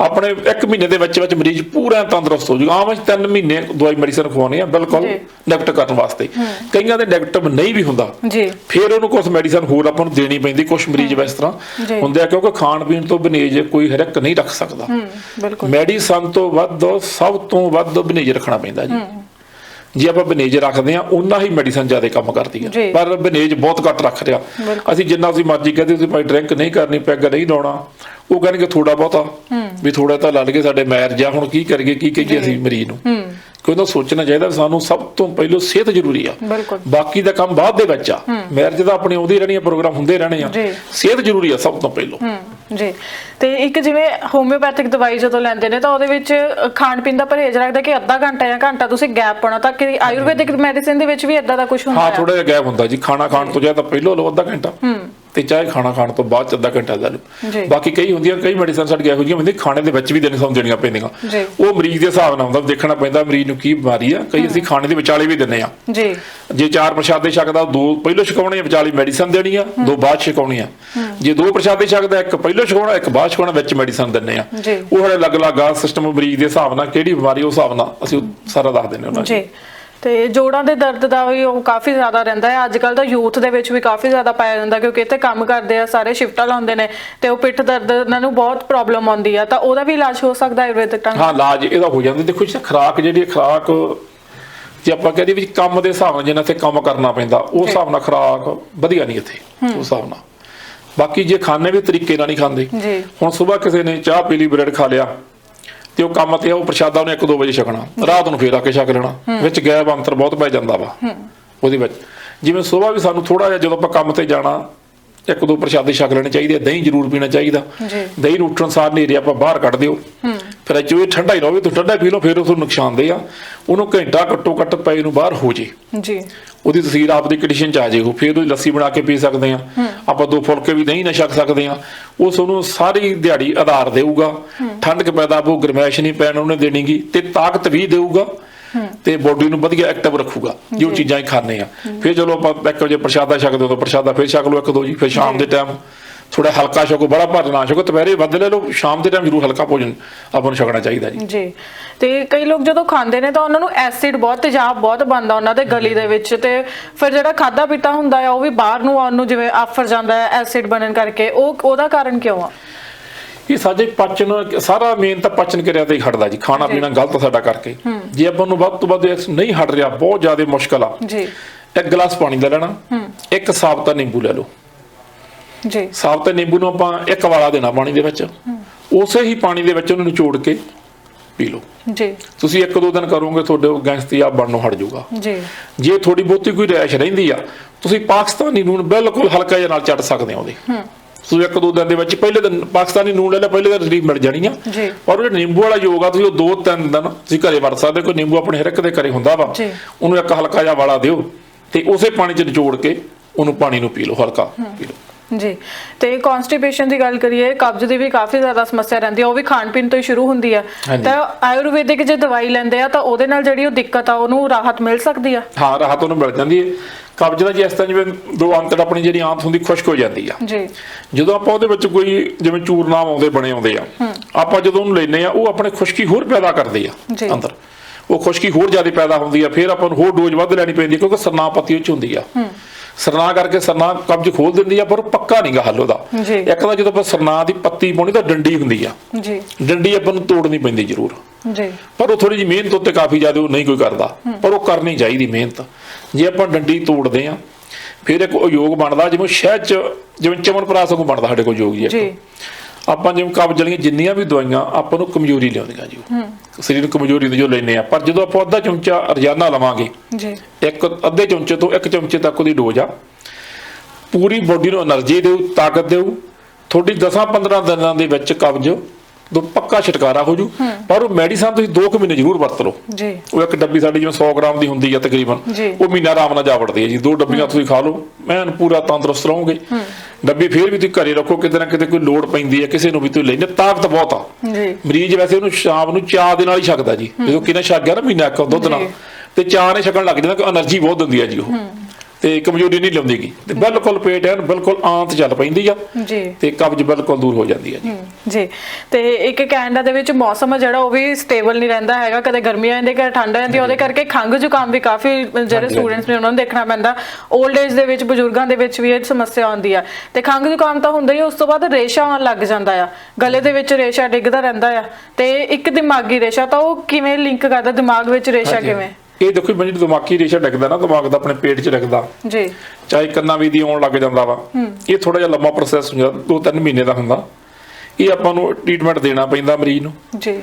ਆਪਣੇ ਇੱਕ ਮਹੀਨੇ ਦੇ ਵਿੱਚ ਵਿੱਚ ਮਰੀਜ਼ ਪੂਰਾ ਤੰਦਰੁਸਤ ਹੋ ਜੂਗਾ ਆਮ ਅਸੀਂ ਤਿੰਨ ਮਹੀਨੇ ਦਵਾਈ ਮੈਡੀਸਨ ਖਵਾਉਣੀ ਆ ਬਿਲਕੁਲ। ਨੈਗੇਟਿਵ ਕਰਨ ਵਾਸਤੇ। ਕਈਆਂ ਦੇ ਨੈਗੇਟਿਵ ਨਹੀਂ ਵੀ ਹੁੰਦਾ। ਜੀ। ਫਿਰ ਉਹਨੂੰ ਕੁਝ ਮੈਡੀਸਨ ਹੋਰ ਆਪਾਂ ਨੂੰ ਦੇਣੀ ਪੈਂਦੀ ਕੁਝ ਮਰੀਜ਼ ਇਸ। ਤਰ੍ਹਾਂ ਹੁੰਦੇ ਆ ਕਿਉਂਕਿ ਖਾਣ ਪੀਣ ਤੋਂ ਬਨੇਜ ਕੋਈ ਹਰ ਇੱਕ ਨਹੀਂ ਰੱਖ ਸਕਦਾ। ਬਿਲਕੁਲ। ਮੈਡੀਸਨ ਤੋਂ ਵੱਧ ਸਭ ਤੋਂ ਵੱਧ ਬਨੇਜ ਰੱਖਣਾ ਪੈਂਦਾ ਜੀ। ਜੇ ਆਪਾਂ ਬਨੇਜ ਰੱਖਦੇ ਆ ਉਨਾ ਹੀ ਮੈਡੀਸਨ ਜ਼ਿਆਦਾ ਕੰਮ ਕਰਦੀ। ਹੈ ਪਰ ਬਨੇਜ ਬਹੁਤ ਘੱਟ ਰੱਖ ਰਿਹਾ। ਬਿਲਕੁਲ। ਅਸੀਂ ਜਿੰਨਾ ਅਸੀਂ ਮਰਜ਼ੀ ਕਹਦੇ ਤੁਸੀਂ ਭਾਈ ਡਰਿੰਕ ਨਹੀਂ ਕਰਨੀ ਪੈਗ ਨਹੀਂ ਲਾਉਣਾ। ਉਹ ਕਹਿਣਗੇ ਥੋੜਾ ਬਹੁਤਾ ਵੀ ਥੋੜਾ ਤਾਂ ਲੱਗ ਕੇ ਸਾਡੇ ਮੈਰ ਜਾ ਹੁਣ ਕੀ ਕਰੀਏ ਕੀ ਕਹੀਏ ਅਸੀਂ ਮਰੀਜ਼ ਨੂੰ। ਹੂੰ ਕਿ ਉਹਦਾ ਸੋਚਣਾ ਚਾਹੀਦਾ ਸਾਨੂੰ ਸਭ ਤੋਂ ਪਹਿਲਾਂ ਸਿਹਤ ਜ਼ਰੂਰੀ ਆ। ਬਾਕੀ ਦਾ ਕੰਮ ਬਾਅਦ ਦੇ ਵਿੱਚ ਆ। ਮੈਰਿਜ ਦਾ ਆਪਣੇ ਆਉਂਦੇ ਰਹਿਣੀ ਆ ਪ੍ਰੋਗਰਾਮ ਹੁੰਦੇ ਰਹਿਣੇ ਆ। ਜੀ। ਸਿਹਤ ਜ਼ਰੂਰੀ ਆ ਸਭ ਤੋਂ ਪਹਿਲਾਂ। ਹੂੰ ਜੀ। ਤੇ ਇੱਕ ਜਿਵੇਂ ਹੋਮਿਓਪੈਥਿਕ ਦਵਾਈ ਜਦੋਂ ਲੈਂਦੇ ਨੇ ਤਾਂ ਉਹਦੇ ਵਿੱਚ ਖਾਣ ਪੀਣ ਦਾ ਪਰਹੇਜ਼ ਰੱਖਦਾ ਕਿ ਅੱਧਾ ਘੰਟਾ ਜਾਂ ਘੰਟਾ ਤੁਸੀਂ ਗੈਪ ਪਾਉਣਾ ਤਾਂ ਕਿ ਆਯੁਰਵੈਦਿਕ ਮੈਡੀਸਿਨ ਦੇ ਵਿੱਚ ਵੀ ਇਦਾਂ ਦਾ ਕੁਝ ਹੁੰਦਾ ਹਾਂ ਹੈ ਥੋੜਾ ਜਿਹਾ ਗੈਪ ਹੁੰਦਾ ਜੀ। ਖਾਣਾ ਖਾਣ ਤੋਂ ਜ਼ਿਆਦਾ ਪਹਿਲਾਂ ਲਓ ਅੱਧਾ ਘੰਟਾ। ਤੇ ਚਾਹੇ ਖਾਣਾ ਖਾਣ ਤੋਂ ਬਾਅਦ ਅੱਧਾ ਘੰਟਾ ਲੈ। ਲਓ। ਬਾਕੀ ਕਈ ਹੁੰਦੀਆਂ ਕਈ ਮੈਡੀਸਨ ਸਾਡੀਆਂ ਇਹੋ ਜਿਹੀਆਂ ਹੁੰਦੀਆਂ ਖਾਣੇ ਦੇ ਵਿੱਚ ਵੀ ਦੇਣੇ ਸਾਨੂੰ ਦੇਣੀਆਂ ਪੈਂਦੀਆਂ। ਉਹ ਮਰੀਜ਼ ਦੇ ਹਿਸਾਬ ਨਾਲ ਹੁੰਦਾ ਦੇਖਣਾ ਪੈਂਦਾ ਮਰੀਜ਼ ਨੂੰ ਕੀ ਬਿਮਾਰੀ ਆ। ਕਈ ਅਸੀਂ ਖਾਣੇ ਦੇ ਵਿਚਾਲੇ ਵੀ ਦਿੰਨੇ ਆ। ਜੀ। ਜੇ ਚਾਰ ਪ੍ਰਸ਼ਾਦੇ ਛਕਦਾ ਦੋ ਪਹਿਲਾਂ ਛਕਾਉਣੇ ਆ ਵਿਚਾਲੇ ਮੈਡੀਸਨ ਦੇਣੀ ਆ ਦੋ ਬਾਅਦ ਛਕਾਉਣੀ ਆ। ਜੇ ਦੋ ਪ੍ਰਸ਼ਾਦੇ ਛਕਦਾ ਇੱਕ ਪਹਿਲਾਂ ਛਕਾਉਣਾ ਇੱਕ ਬਾਅਦ ਛਕਾਉਣਾ ਵਿੱਚ ਮੈਡੀਸਨ ਦਿੰਨੇ ਆ। ਉਹ ਸਾਡੇ ਅਲੱਗ-ਅਲੱਗ ਆ ਸਿਸਟਮ ਮਰੀਜ਼ ਦੇ ਹਿਸਾਬ ਨਾਲ ਕਿਹੜੀ ਬਿਮਾਰੀ ਉਸ ਹਿਸਾਬ ਨਾਲ ਅਸੀਂ ਸਾਰਾ ਦੱਸ ਦਿੰਨੇ ਉਹਨਾਂ ਨੂੰ। ਜੀ। ਤੇ ਜੋੜਾਂ ਦੇ ਦਰਦ ਦਾ ਵੀ ਉਹ ਕਾਫੀ ਜ਼ਿਆਦਾ ਰਹਿੰਦਾ ਹੈ। ਅੱਜ ਕੱਲ ਤਾਂ ਯੂਥ ਦੇ ਵਿੱਚ ਵੀ ਕਾਫੀ ਜ਼ਿਆਦਾ ਪਾਇਆ ਜਾਂਦਾ ਕਿਉਂਕਿ ਇੱਥੇ ਕੰਮ ਕਰਦੇ ਆ ਸਾਰੇ ਸ਼ਿਫਟਾਂ ਲਾਉਂਦੇ ਨੇ ਤੇ ਉਹ ਪਿੱਠ ਦਰਦ ਇਹਨਾਂ ਨੂੰ ਬਹੁਤ ਪ੍ਰੋਬਲਮ ਆਉਂਦੀ ਆ। ਤਾਂ ਉਹਦਾ ਵੀ ਇਲਾਜ ਹੋ ਸਕਦਾ ਆਯੁਰਵੈਦਿਕ ਢੰਗ ਹਾਂ ਇਲਾਜ ਇਹਦਾ ਹੋ ਜਾਂਦਾ। ਦੇਖੋ ਜੀ ਖਰਾਕ ਜਿਹੜੀ ਖਰਾਕ ਜੇ ਆਪਾਂ ਕਹਿੰਦੇ ਵੀ ਕੰਮ ਦੇ ਹਿਸਾਬ ਨਾਲ ਜਿੰਨਾ ਤੇ ਕੰਮ ਕਰਨਾ ਪੈਂਦਾ ਉਸ ਹਿਸਾਬ ਨਾਲ ਖਰਾਕ ਵਧੀਆ ਨਹੀਂ ਇੱਥੇ ਉਸ ਹਿਸਾਬ ਨਾਲ। ਬਾਕੀ ਜੇ ਖਾਣੇ ਵੀ ਤਰੀਕੇ ਨਾਲ ਨਹੀਂ ਖਾਂਦੇ ਜੀ। ਹੁਣ ਸਵੇਰ ਕਿਸੇ ਨੇ ਚਾਹ ਪੀ ਲਈ ਬ੍ਰੈਡ ਖਾ ਲਿਆ ਤੇ ਉਹ ਕੰਮ ਤੇ ਉਹ ਪ੍ਰਸ਼ਾਦਾ ਉਹਨੇ 1-2 ਵਜੇ ਛਕਣਾ। ਰਾਤ ਨੂੰ ਫੇਰ ਆ ਕੇ ਛਕ ਲੈਣਾ। ਵਿੱਚ ਗੈਪ ਅੰਤਰ ਬਹੁਤ ਪੈ ਜਾਂਦਾ ਵਾ। ਉਹਦੇ ਵਿੱਚ। ਜਿਵੇਂ ਸਵੇਰ ਵੀ ਸਾਨੂੰ ਥੋੜਾ ਜਿਹਾ ਜਦੋਂ ਆਪਾਂ ਕੰਮ ਤੇ ਜਾਣਾ ਇੱਕ ਦੋ ਪ੍ਰਸ਼ਾਦੇ ਛਕ ਲੈਣੇ ਚਾਹੀਦੇ ਆ ਦਹੀਂ ਜ਼ਰੂਰ ਪੀਣਾ ਚਾਹੀਦਾ। ਜੀ। ਦਹੀਂ ਨੂੰ ਉੱਠਣ ਸਾਰ ਨੇਰੇ ਆਪਾਂ ਬਾਹਰ ਕੱਢ ਦਿਓ। ਫ੍ਰਿਜ ਉਹ ਠੰਡਾ ਹੀ ਰਹੇ ਤੁਸੀਂ ਠੰਡਾ ਪੀ ਲਓ ਫਿਰ ਉਹ ਤੁਹਾਨੂੰ ਨੁਕਸਾਨਦੇ ਆ। ਉਹਨੂੰ ਘੰਟਾ ਘੱਟੋ ਘੱਟ ਪਏ ਨੂੰ ਬਾਹਰ ਹੋ ਜੇ। ਜੀ। ਉਹਦੀ ਤਸਵੀਰ ਆਪਦੀ ਕੰਡੀਸ਼ਨ ਚ ਆ ਜੇ ਉਹ ਫਿਰ ਉਹਦੀ ਲੱਸੀ ਬਣਾ ਕੇ ਪੀ ਸਕਦੇ ਆ। ਆਪਾਂ ਦੋ ਫੁਲਕੇ ਵੀ ਨਹੀਂ ਨਾ ਛਕ ਸਕਦੇ ਆ। ਉਹ ਤੁਹਾਨੂੰ ਸਾਰੀ ਦਿਹਾੜੀ ਆਧਾਰ ਦੇਊਗਾ। ਠੰਡਕ ਪੈਦਾ ਹੋ ਗਰਮੈਸ਼ ਨਹੀਂ ਪੈਣ ਉਹਨੇ ਦੇਣੀਗੀ ਤੇ ਤਾਕਤ ਵੀ ਦੇਊਗਾ। ਤੇ ਬੋਡੀ ਨੂੰ ਵਧੀਆ ਐਕਟਿਵ ਰੱਖੂਗਾ ਜੋ ਚੀਜ਼ਾਂ ਹੀ ਖਾਣੇ ਆ। ਫਿਰ ਚਲੋ ਆਪਾਂ ਇੱਕ ਵਜੇ ਪ੍ਰਸ਼ਾਦਾ ਛਕਦੇ ਹੋ ਪ੍ਰਸ਼ਾਦਾ ਫਿਰ ਛਕ ਲਓ ਇੱਕ ਦੋ ਜੀ ਫਿਰ ਸ਼ਾਮ ਦੇ ਟਾਈਮ ਥੋੜਾ ਹਲਕਾ ਛਕੋ ਬੜਾ ਭਾਰ ਨਾ ਛਕੋ ਦੁਪਹਿਰੇ ਵੱਧ ਲੈ ਲਓ ਸ਼ਾਮ ਦੇ ਟਾਈਮ ਜ਼ਰੂਰ ਹਲਕਾ ਭੋਜਨ ਆਪਾਂ ਨੂੰ ਛਕਣਾ ਚਾਹੀਦਾ ਜੀ। ਜੀ। ਤੇ ਕਈ ਲੋਕ ਜਦੋਂ ਖਾਂਦੇ ਨੇ ਤਾਂ ਉਹਨਾਂ ਨੂੰ ਐਸਿਡ ਬਹੁਤ ਤੇਜ਼ਾਬ ਬਹੁਤ ਬਣਦਾ ਉਹਨਾਂ ਦੇ ਗਲੀ ਦੇ ਵਿੱਚ ਤੇ ਫਿਰ ਜਿਹੜਾ ਖਾਦਾ ਪੀਤਾ ਹੁੰਦਾ ਆ ਉਹ ਵੀ ਬਾਹਰ ਨੂੰ ਆਉਣ ਨੂੰ ਜਿਵੇਂ ਆਫਰ ਜਾਂਦਾ ਹੈ ਐਸਿਡ ਬਣਨ ਕਰਕੇ ਉਹ ਉਹਦਾ ਕਾਰਨ ਕਿਉਂ ਆ? ਇਹ ਸਾਡੇ ਪਚਨ ਸਾਰਾ ਮੇਨ ਤਾਂ ਪਚਨ ਕਿਰਿਆ ਤੇ ਹੀ ਹਟਦਾ ਜੀ ਖਾਣਾ ਪੀਣਾ ਗਲਤ ਸਾਡਾ ਕਰਕੇ। ਜੇ ਆਪਾਂ ਨੂੰ ਵੱਧ ਤੋਂ ਵੱਧ ਨਹੀਂ ਹਟ ਰਿਹਾ ਬਹੁਤ ਜ਼ਿਆਦਾ ਮੁਸ਼ਕਲ ਆ। ਜੀ। ਇੱਕ ਗਲਾਸ ਪਾਣੀ ਦਾ ਲੈਣਾ ਇੱਕ ਸਾਬਤਾ ਨਿੰਬੂ ਲੈ ਲਓ। ਜੀ। ਸਾਬਤਾ ਨਿੰਬੂ ਨੂੰ ਆਪਾਂ ਇੱਕ ਵਾਲਾ ਦੇਣਾ ਪਾਣੀ ਦੇ ਵਿੱਚ। ਉਸੇ ਹੀ ਪਾਣੀ ਦੇ ਵਿੱਚ ਉਹਨੂੰ ਨਿਚੋੜ ਕੇ ਪੀ ਲਓ। ਜੀ। ਤੁਸੀਂ ਇੱਕ ਦੋ ਦਿਨ ਕਰੋਗੇ ਤੁਹਾਡੇ ਗੈਸ ਤੇ ਆ ਬਣਨੋਂ ਹਟ ਜਾਊਗਾ। ਜੀ। ਜੇ ਥੋੜੀ ਬਹੁਤੀ ਕੋਈ ਰੈਸ਼ ਰਹਿੰਦੀ ਆ ਤੁਸੀਂ ਪਾਕਿਸਤਾਨੀ ਨੂਨ ਬਿਲਕੁਲ ਹਲਕਾ ਜਿਹਾ ਨਾਲ ਚੱਟ ਸਕਦੇ ਹੋ ਉਹਦੇ। ਤੁਸੀਂ ਇੱਕ ਦੋ ਦਿਨ ਦੇ ਵਿੱਚ ਪਹਿਲੇ ਦਿਨ ਪਾਕਿਸਤਾਨੀ ਨੂਨ ਲੈ ਲਿਆ ਪਹਿਲੇ ਦਿਨ ਰਿਲੀਫ ਮਿਲ ਜਾਣੀ ਆ। ਉਹ ਜਿਹੜਾ ਨਿੰਬੂ ਵਾਲਾ ਯੋਗ ਆ ਤੁਸੀਂ ਉਹ ਦੋ ਤਿੰਨ ਦਿਨ ਤੁਸੀਂ ਘਰੇ ਵਰਤ ਸਕਦੇ ਕੋਈ ਨਿੰਬੂ ਆਪਣੇ ਹਰ ਇੱਕ ਦੇ ਘਰੇ ਹੁੰਦਾ ਵਾ। ਉਹਨੂੰ ਇੱਕ ਹਲਕਾ ਜਿਹਾ ਵਾਲਾ ਦਿਓ ਤੇ ਉਸੇ ਪਾਣੀ 'ਚ ਨਿਚੋੜ ਕੇ ਉਹਨੂੰ ਪਾਣੀ ਨੂੰ ਪੀ ਲਓ ਹਲਕਾ ਪੀ ਲਓ। ਜੀ। ਤੇ ਕਨਸਟੀਪੇਸ਼ਨ ਦੀ ਗੱਲ ਕਰੀਏ ਕਬਜ਼ ਦੀ ਵੀ ਕਾਫੀ ਜ਼ਿਆਦਾ ਸਮੱਸਿਆ ਰਹਿੰਦੀ ਹੈ ਉਹ ਵੀ ਖਾਣ ਪੀਣ ਤੋਂ ਹੀ ਸ਼ੁਰੂ ਹੁੰਦੀ ਹੈ। ਹਾਂਜੀ। ਤਾਂ ਆਯੁਰਵੈਦਿਕ ਜੇ ਦਵਾਈ ਲੈਂਦੇ ਆ ਤਾਂ ਉਹਦੇ ਨਾਲ ਜਿਹੜੀ ਉਹ ਦਿੱਕਤ ਆ ਉਹਨੂੰ ਰਾਹਤ ਮਿਲ ਸਕਦੀ ਆ? ਹਾਂ ਰਾਹਤ ਉਹਨੂੰ ਮਿਲ ਜਾਂਦੀ ਹੈ। ਕਬਜ਼ ਦਾ ਜਿਸ ਤਰ੍ਹਾਂ ਜਿਵੇਂ ਦੋ ਅੰਤੜ ਆਪਣੀ ਜਿਹੜੀ ਆਂਤ ਹੁੰਦੀ ਖੁਸ਼ਕ ਹੋ ਜਾਂਦੀ ਆ। ਜੀ। ਜਦੋਂ ਆਪਾਂ ਉਹਦੇ ਵਿੱਚ ਕੋਈ ਜਿਵੇਂ ਚੂਰਨਾਮ ਆਉਂਦੇ ਬਣੇ ਆਉਂਦੇ ਆ ਆਪਾਂ ਜਦੋਂ ਉਹਨੂੰ ਲੈਨੇ ਆ ਉਹ ਆਪਣੇ ਖੁਸ਼ਕੀ ਹੋਰ ਪੈਦਾ ਕਰਦੇ ਆ। ਅੰਦਰ। ਉਹ ਖੁਸ਼ਕੀ ਹੋਰ ਜ਼ਿਆਦਾ ਪੈਦਾ ਹੁੰਦੀ ਆ ਫਿਰ ਆਪਾਂ ਨੂੰ ਹੋਰ ਡੋਜ਼ ਵੱਧ ਲੈਣੀ ਪੈਂਦੀ ਆ ਕਿਉਂਕਿ ਸਰਨਾ ਪੱਤੀ ਉਹ ਚ ਹੁੰਦੀ ਆ। ਸਰਨਾ ਕਰਕੇ ਸਰਨਾ ਕਬਜ਼ ਖੋਲ ਦਿੰਦੀ ਆ ਪਰ ਉਹ ਪੱਕਾ ਨਹੀਂਗਾ ਹੱਲ ਉਹਦਾ। ਜੀ। ਇੱਕ ਤਾਂ ਜਦੋਂ ਆਪਾਂ ਸਰਨਾ ਦੀ ਪੱਤੀ ਪਾਉਣੀ ਤਾਂ ਡੰਡੀ ਹੁੰਦੀ ਆ। ਜੀ। ਡੰਡੀ ਆਪਾਂ ਨੂੰ ਤੋੜਨੀ ਪੈਂਦੀ ਜ਼ਰੂਰ। ਜੀ। ਪਰ ਉਹ ਥੋੜੀ ਜਿਹੀ ਮਿਹਨਤ ਉੱਤੇ ਕਾਫੀ ਜ਼ਿਆਦਾ ਉਹ ਨਹੀਂ ਕੋਈ ਕਰਦਾ। ਪਰ ਉਹ ਕਰਨੀ ਚਾਹੀਦੀ ਮਿਹਨਤ। ਜੇ ਆਪਾਂ ਡੰਡੀ ਤੋੜਦੇ ਆ ਫਿਰ ਇੱਕ ਉਹ ਯੋਗ ਬਣਦਾ ਜਿਵੇਂ ਸ਼ਹਿਦ ਚ ਜਿਵੇਂ ਚਮਨਪ੍ਰਾਸ ਨੂੰ ਬਣਦਾ ਸਾਡੇ ਕੋਲ ਯੋਗ ਜੀ। ਜੀ। ਆਪਾਂ ਜਿਵੇਂ ਕਬਜ਼ ਵਾਲੀਆਂ ਜਿੰਨੀਆਂ ਵੀ ਦਵਾਈਆਂ ਆਪਾਂ ਨੂੰ ਕਮਜ਼ੋਰੀ ਲਿਆਉਂਦੀਆਂ ਜੀ ਸਰੀਰ ਨੂੰ ਕਮਜ਼ੋਰੀ ਦੇ ਜੋ ਲੈਨੇ ਆ। ਪਰ ਜਦੋਂ ਆਪਾਂ ਅੱਧਾ ਚਮਚਾ ਰੋਜ਼ਾਨਾ ਲਵਾਂਗੇ ਜੀ। ਇੱਕ ਅੱਧੇ ਚਮਚੇ ਤੋਂ ਇੱਕ ਚਮਚੇ ਤੱਕ ਉਹਦੀ ਡੋਜ਼ ਆ। ਪੂਰੀ ਬੋਡੀ ਨੂੰ એનર્ਜੀ ਦੇਉ ਤਾਕਤ ਦੇਊ ਤੁਹਾਡੀ 10-15 ਦਿਨਾਂ ਦੇ ਵਿੱਚ ਕਬਜ਼ ਤੋਂ ਪੱਕਾ ਛਟਕਾਰਾ ਹੋ ਜੂ। ਪਰ ਉਹ ਮੈਡੀਸਨ ਤੁਸੀਂ 2 ਮਹੀਨੇ ਜ਼ਰੂਰ ਵਰਤ ਲਓ। ਜੀ। ਉਹ ਇੱਕ ਡੱਬੀ ਸਾਡੀ ਜਿਵੇਂ 100 ਗ੍ਰਾਮ ਦੀ ਹੁੰਦੀ ਹੈ ਤਕਰੀਬਨ ਉਹ ਮਹੀਨਾ ਆਰਾਮ ਨਾਲ ਜਾ ਹੈ ਜੀ। ਦੋ ਡੱਬੀਆਂ ਤੁਸੀਂ ਖਾ ਲਓ ਐਨ ਪੂਰਾ ਤੰਦਰੁਸਤ ਰਹੋਗੇ। ਡੱਬੀ ਫੇਰ ਵੀ ਤੁਸੀਂ ਘਰੇ ਰੱਖੋ ਕਿਤੇ ਨਾ ਕਿਤੇ ਕੋਈ ਲੋੜ ਪੈਂਦੀ ਹੈ ਕਿਸੇ ਨੂੰ ਵੀ ਤੁਸੀਂ ਲੈਣੇ ਤਾਕਤ ਬਹੁਤ ਆ। ਜੀ। ਮਰੀਜ਼ ਵੈਸੇ ਉਹਨੂੰ ਸ਼ਾਮ ਨੂੰ ਚਾਹ ਦੇ ਨਾਲ ਹੀ ਛਕਦਾ ਜੀ। ਜਦੋਂ ਕਿਨਾਂ ਛੱਕ ਗਿਆ ਨਾ ਮਹੀਨਾ ਇੱਕ ਦੁੱਧ ਨਾਲ। ਤੇ ਚਾਹ ਨੇ ਛਕਣ ਲੱਗ ਜਾਂਦਾ ਕਿ એનર્ਜੀ ਬਹੁਤ ਦਿੰਦੀ ਹੈ ਜੀ ਉਹ। ਤੇ ਕਮਜ਼ੋਰੀ ਨਹੀਂ ਲਾਉਂਦੀਗੀ ਤੇ ਬਿਲਕੁਲ ਪੇਟ ਐਨ ਬਿਲਕੁਲ ਆਂਤ ਚੱਲ ਪੈਂਦੀ ਆ ਜੀ। ਤੇ ਕਬਜ਼ ਬਿਲਕੁਲ ਦੂਰ ਹੋ ਜਾਂਦੀ ਹੈ ਜੀ। ਜੀ। ਤੇ ਇੱਕ ਕੈਨੇਡਾ ਦੇ ਵਿੱਚ ਮੌਸਮ ਆ ਜਿਹੜਾ ਉਹ ਵੀ ਸਟੇਬਲ ਨਹੀਂ ਰਹਿੰਦਾ ਹੈਗਾ। ਕਦੇ ਗਰਮੀ ਆ ਜਾਂਦੀ ਕਦੇ ਠੰਡ ਆ ਜਾਂਦੀ ਉਹਦੇ ਕਰਕੇ ਖੰਘ ਜ਼ੁਕਾਮ ਵੀ ਕਾਫੀ ਜਿਹੜੇ। ਸਟੂਡੈਂਟਸ ਨੇ ਉਹਨਾਂ ਨੂੰ ਦੇਖਣਾ ਪੈਂਦਾ। 올ਡ ਏਜ ਦੇ ਵਿੱਚ ਬਜ਼ੁਰਗਾਂ ਦੇ ਵਿੱਚ ਵੀ ਇਹ ਸਮੱਸਿਆ ਆਉਂਦੀ ਆ। ਤੇ ਖੰਘ ਜ਼ੁਕਾਮ ਤਾਂ ਹੁੰਦਾ ਹੀ ਆ, ਉਸ ਤੋਂ ਬਾਅਦ ਰੇਸ਼ਾ ਆਉਣ ਲੱਗ ਜਾਂਦਾ ਆ। ਗਲੇ ਦੇ ਵਿੱਚ ਰੇਸ਼ਾ ਡਿੱਗਦਾ ਰਹਿੰਦਾ ਆ। ਤੇ ਇੱਕ ਦਿਮਾਗੀ ਰੇਸ਼ਾ ਤਾਂ ਉਹ ਕਿਵੇਂ ਲਿੰਕ ਕਰਦਾ? ਦਿਮਾਗ ਵਿੱਚ ਰੇਸ਼ਾ। ਕਿਵੇਂ? ਇਹ ਦੇਖੋ ਜਿਹੜੀ ਦਿਮਾਗੀ ਰੇਸ਼ਾ ਡਿੱਗਦਾ ਨਾ ਦਿਮਾਗ ਦਾ ਆਪਣੇ ਪੇਟ 'ਚ ਡਿੱਗਦਾ। ਜੀ। ਚਾਹੇ ਕੰਨਾਂ ਵੀ ਦੀ ਆਉਣ ਲੱਗ ਜਾਂਦਾ ਵਾ। ਇਹ ਥੋੜਾ ਜਿਹਾ ਲੰਮਾ ਪ੍ਰੋਸੈਸ ਹੁੰਦਾ ਦੋ ਤਿੰਨ ਮਹੀਨੇ ਦਾ ਹੁੰਦਾ। ਇਹ ਆਪਾਂ ਨੂੰ ਟ੍ਰੀਟਮੈਂਟ ਦੇਣਾ ਪੈਂਦਾ ਮਰੀਜ਼ ਨੂੰ। ਜੀ।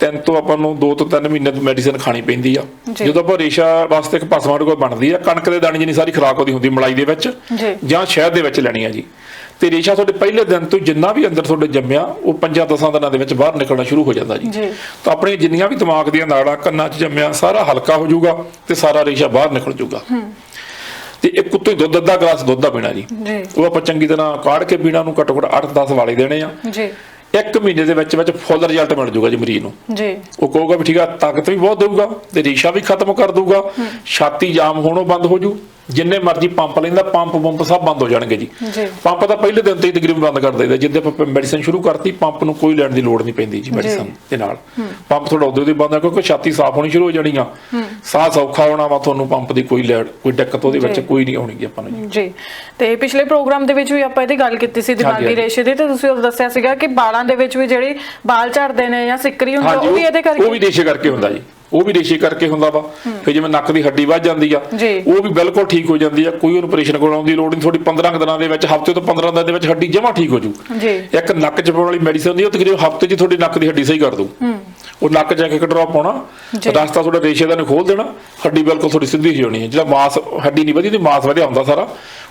ਤਿੰਨ ਤੋਂ ਆਪਾਂ ਨੂੰ ਦੋ ਤੋਂ ਤਿੰਨ ਮਹੀਨੇ ਦੀ ਮੈਡੀਸਿਨ ਖਾਣੀ ਪੈਂਦੀ ਆ। ਜਦੋਂ ਆਪਾਂ ਰੇਸ਼ਾ ਵਾਸਤੇ ਇੱਕ ਭਸਮਾਂ ਕੋਈ ਬਣਦੀ ਆ ਕਣਕ ਦੇ ਦਾਣੇ ਜਿੰਨੀ ਸਾਰੀ ਖੁਰਾਕ ਉਹਦੀ ਹੁੰਦੀ ਮਲਾਈ ਦੇ ਵਿੱਚ ਜੀ। ਜਾਂ ਸ਼ਹਿਦ ਦੇ ਵਿੱਚ ਲੈਣੀ ਆ ਜੀ। ਤੇ ਰੇਸ਼ਾ ਤੁਹਾਡੇ ਪਹਿਲੇ ਦਿਨ ਤੋਂ ਜਿੰਨਾ ਵੀ ਅੰਦਰ ਤੁਹਾਡੇ ਜੰਮਿਆ ਉਹ ਪੰਜਾਂ ਦਸਾਂ ਦਿਨਾਂ ਦੇ ਵਿੱਚ ਬਾਹਰ ਨਿਕਲਣਾ ਸ਼ੁਰੂ ਹੋ ਜਾਂਦਾ ਜੀ। ਤਾਂ ਆਪਣੇ ਜਿੰਨੀਆਂ ਵੀ ਦਿਮਾਗ ਦੀਆਂ ਨਾੜਾਂ ਕੰਨਾਂ 'ਚ ਜੰਮਿਆ ਸਾਰਾ ਹਲਕਾ ਹੋ ਜਾਊਗਾ ਤੇ ਸਾਰਾ ਰੇਸ਼ਾ ਬਾਹਰ ਨਿਕਲ ਜਾਊਗਾ। ਤੇ ਇੱਕ ਹੀ ਦੁੱਧ ਅੱਧਾ ਗਲਾਸ ਦੁੱਧ ਦਾ ਪੀਣਾ ਜੀ। ਜੀ। ਉਹ ਆਪਾਂ ਚੰਗੀ ਤਰ੍ਹਾਂ ਕਾੜ ਕੇ ਪੀਣਾ ਨੂੰ ਘੱਟੋ ਘੱਟ 8-10 ਵਾਲੇ ਦੇਣੇ ਆ। ਜੀ। ਇੱਕ ਮਹੀਨੇ ਦੇ ਵਿੱਚ ਵਿੱਚ ਫੁੱਲ ਰਿਜ਼ਲਟ ਮਿਲ ਜਾਊਗਾ ਜੀ ਮਰੀਜ਼ ਨੂੰ। ਜੀ। ਉਹ ਕਹੂਗਾ ਵੀ ਠੀਕ ਆ ਤਾਕਤ ਵੀ ਬਹੁਤ ਦੇਊਗਾ ਤੇ ਰੇਸ਼ਾ ਵੀ ਖਤਮ ਕਰ ਦਊਗਾ। ਛਾਤੀ ਜਾਮ ਹੋਣੋਂ ਬੰਦ ਹੋ ਜੂ। ਜਿੰਨੇ ਮਰਜ਼ੀ ਪੰਪ ਲੈਂਦਾ ਪੰਪ ਪੰਪ ਸਭ ਬੰਦ ਹੋ ਜਾਣਗੇ ਜੀ। ਪੰਪ ਤਾਂ ਪਹਿਲੇ ਦਿਨ ਤੇ ਹੀ ਤਕਰੀਬਨ ਬੰਦ ਕਰ ਦਈਦਾ। ਜਿੱਦੇ ਆਪਾਂ ਮੈਡੀਸਨ ਸ਼ੁਰੂ ਕਰਤੀ ਪੰਪ ਨੂੰ ਕੋਈ ਲੈਣ ਦੀ ਲੋੜ ਨਹੀਂ ਪੈਂਦੀ ਜੀ ਮੈਡੀਸਨ ਦੇ ਨਾਲ। ਪੰਪ ਤੁਹਾਡਾ ਉਦੋਂ ਦੀ ਬੰਦ ਆ ਕਿਉਂਕਿ ਛਾਤੀ ਸਾਫ਼ ਹੋਣੀ ਸ਼ੁਰੂ ਹੋ ਜਾਣੀ ਆ ਸਾਹ ਸੌਖਾ ਹੋਣਾ ਵਾ ਤੁਹਾਨੂੰ ਪੰਪ ਦੀ ਕੋਈ ਲੈੜ ਕੋਈ ਦਿੱਕਤ ਉਹਦੇ ਵਿੱਚ। ਕੋਈ ਨਹੀਂ ਆਉਣੀ ਆਪਾਂ ਨੂੰ ਜੀ। ਤੇ ਪਿਛਲੇ ਪ੍ਰੋਗਰਾਮ ਦੇ ਵਿੱਚ ਵੀ ਆਪਾਂ ਇਹਦੀ ਗੱਲ ਕੀਤੀ ਸੀ ਦਿਮਾਗੀ। ਰੇਸ਼ੇ ਦੀ। ਤੇ ਤੁਸੀਂ ਉਹ ਦੱਸਿਆ ਸੀਗਾ ਕਿ ਵਾਲਾਂ ਦੇ ਵਿੱਚ ਵੀ ਜਿਹੜੀ ਵਾਲ ਝੜਦੇ ਨੇ ਜਾਂ ਸਿੱਕਰੀ ਹੁੰਦੀ ਉਹ ਵੀ ਇਹਦੇ ਉਹ ਵੀ ਕਰਕੇ ਰੇਸ਼ੇ ਕਰਕੇ ਹੁੰਦਾ ਜੀ। ਉਹ ਵੀ ਰੇਸ਼ੇ ਕਰਕੇ ਹੁੰਦਾ ਵਾ। ਫਿਰ ਜਿਵੇਂ ਨੱਕ ਦੀ ਹੱਡੀ ਵੱਧ ਜਾਂਦੀ ਆ। ਉਹ ਵੀ ਬਿਲਕੁਲ ਠੀਕ ਹੋ ਜਾਂਦੀ ਆ। ਕੋਈ ਉਹਨੂੰ ਆਪਰੇਸ਼ਨ ਕਰਾਉਣ ਦੀ ਲੋੜ ਨਹੀਂ ਤੁਹਾਡੀ 15 ਕੁ ਦਿਨਾਂ ਦੇ ਵਿੱਚ ਹਫ਼ਤੇ ਤੋਂ 15 ਦਿਨਾਂ ਦੇ ਵਿੱਚ ਹੱਡੀ ਜਮਾ ਠੀਕ ਹੋ ਜੂ। ਇੱਕ ਨੱਕ ਚ ਪਾਉਣ ਵਾਲੀ ਮੈਡੀਸਨ ਦੀ ਉਹ ਤਕਰੀਬਨ ਹਫ਼ਤੇ 'ਚ ਤੁਹਾਡੀ ਨੱਕ ਦੀ ਹੱਡੀ ਸਹੀ ਕਰ ਦੂ ਉਹ ਨੱਕ ਜਾ ਕੇ ਇੱਕ ਡ੍ਰੌਪ ਪਾਉਣਾ। ਰਸਤਾ ਤੁਹਾਡਾ ਰੇਸ਼ੇ ਦਾ ਨੇ ਖੋਲ ਦੇਣਾ ਹੱਡੀ ਬਿਲਕੁਲ ਥੋੜੀ ਸਿੱਧੀ ਹੀ ਹੋਣੀ ਹੈ। ਜਿਹੜਾ ਮਾਸ ਹੱਡੀ ਨਹੀਂ ਵਧੀ ਤੇ ਮਾਸ ਵਧਿਆ ਹੁੰਦਾ ਸਾਰਾ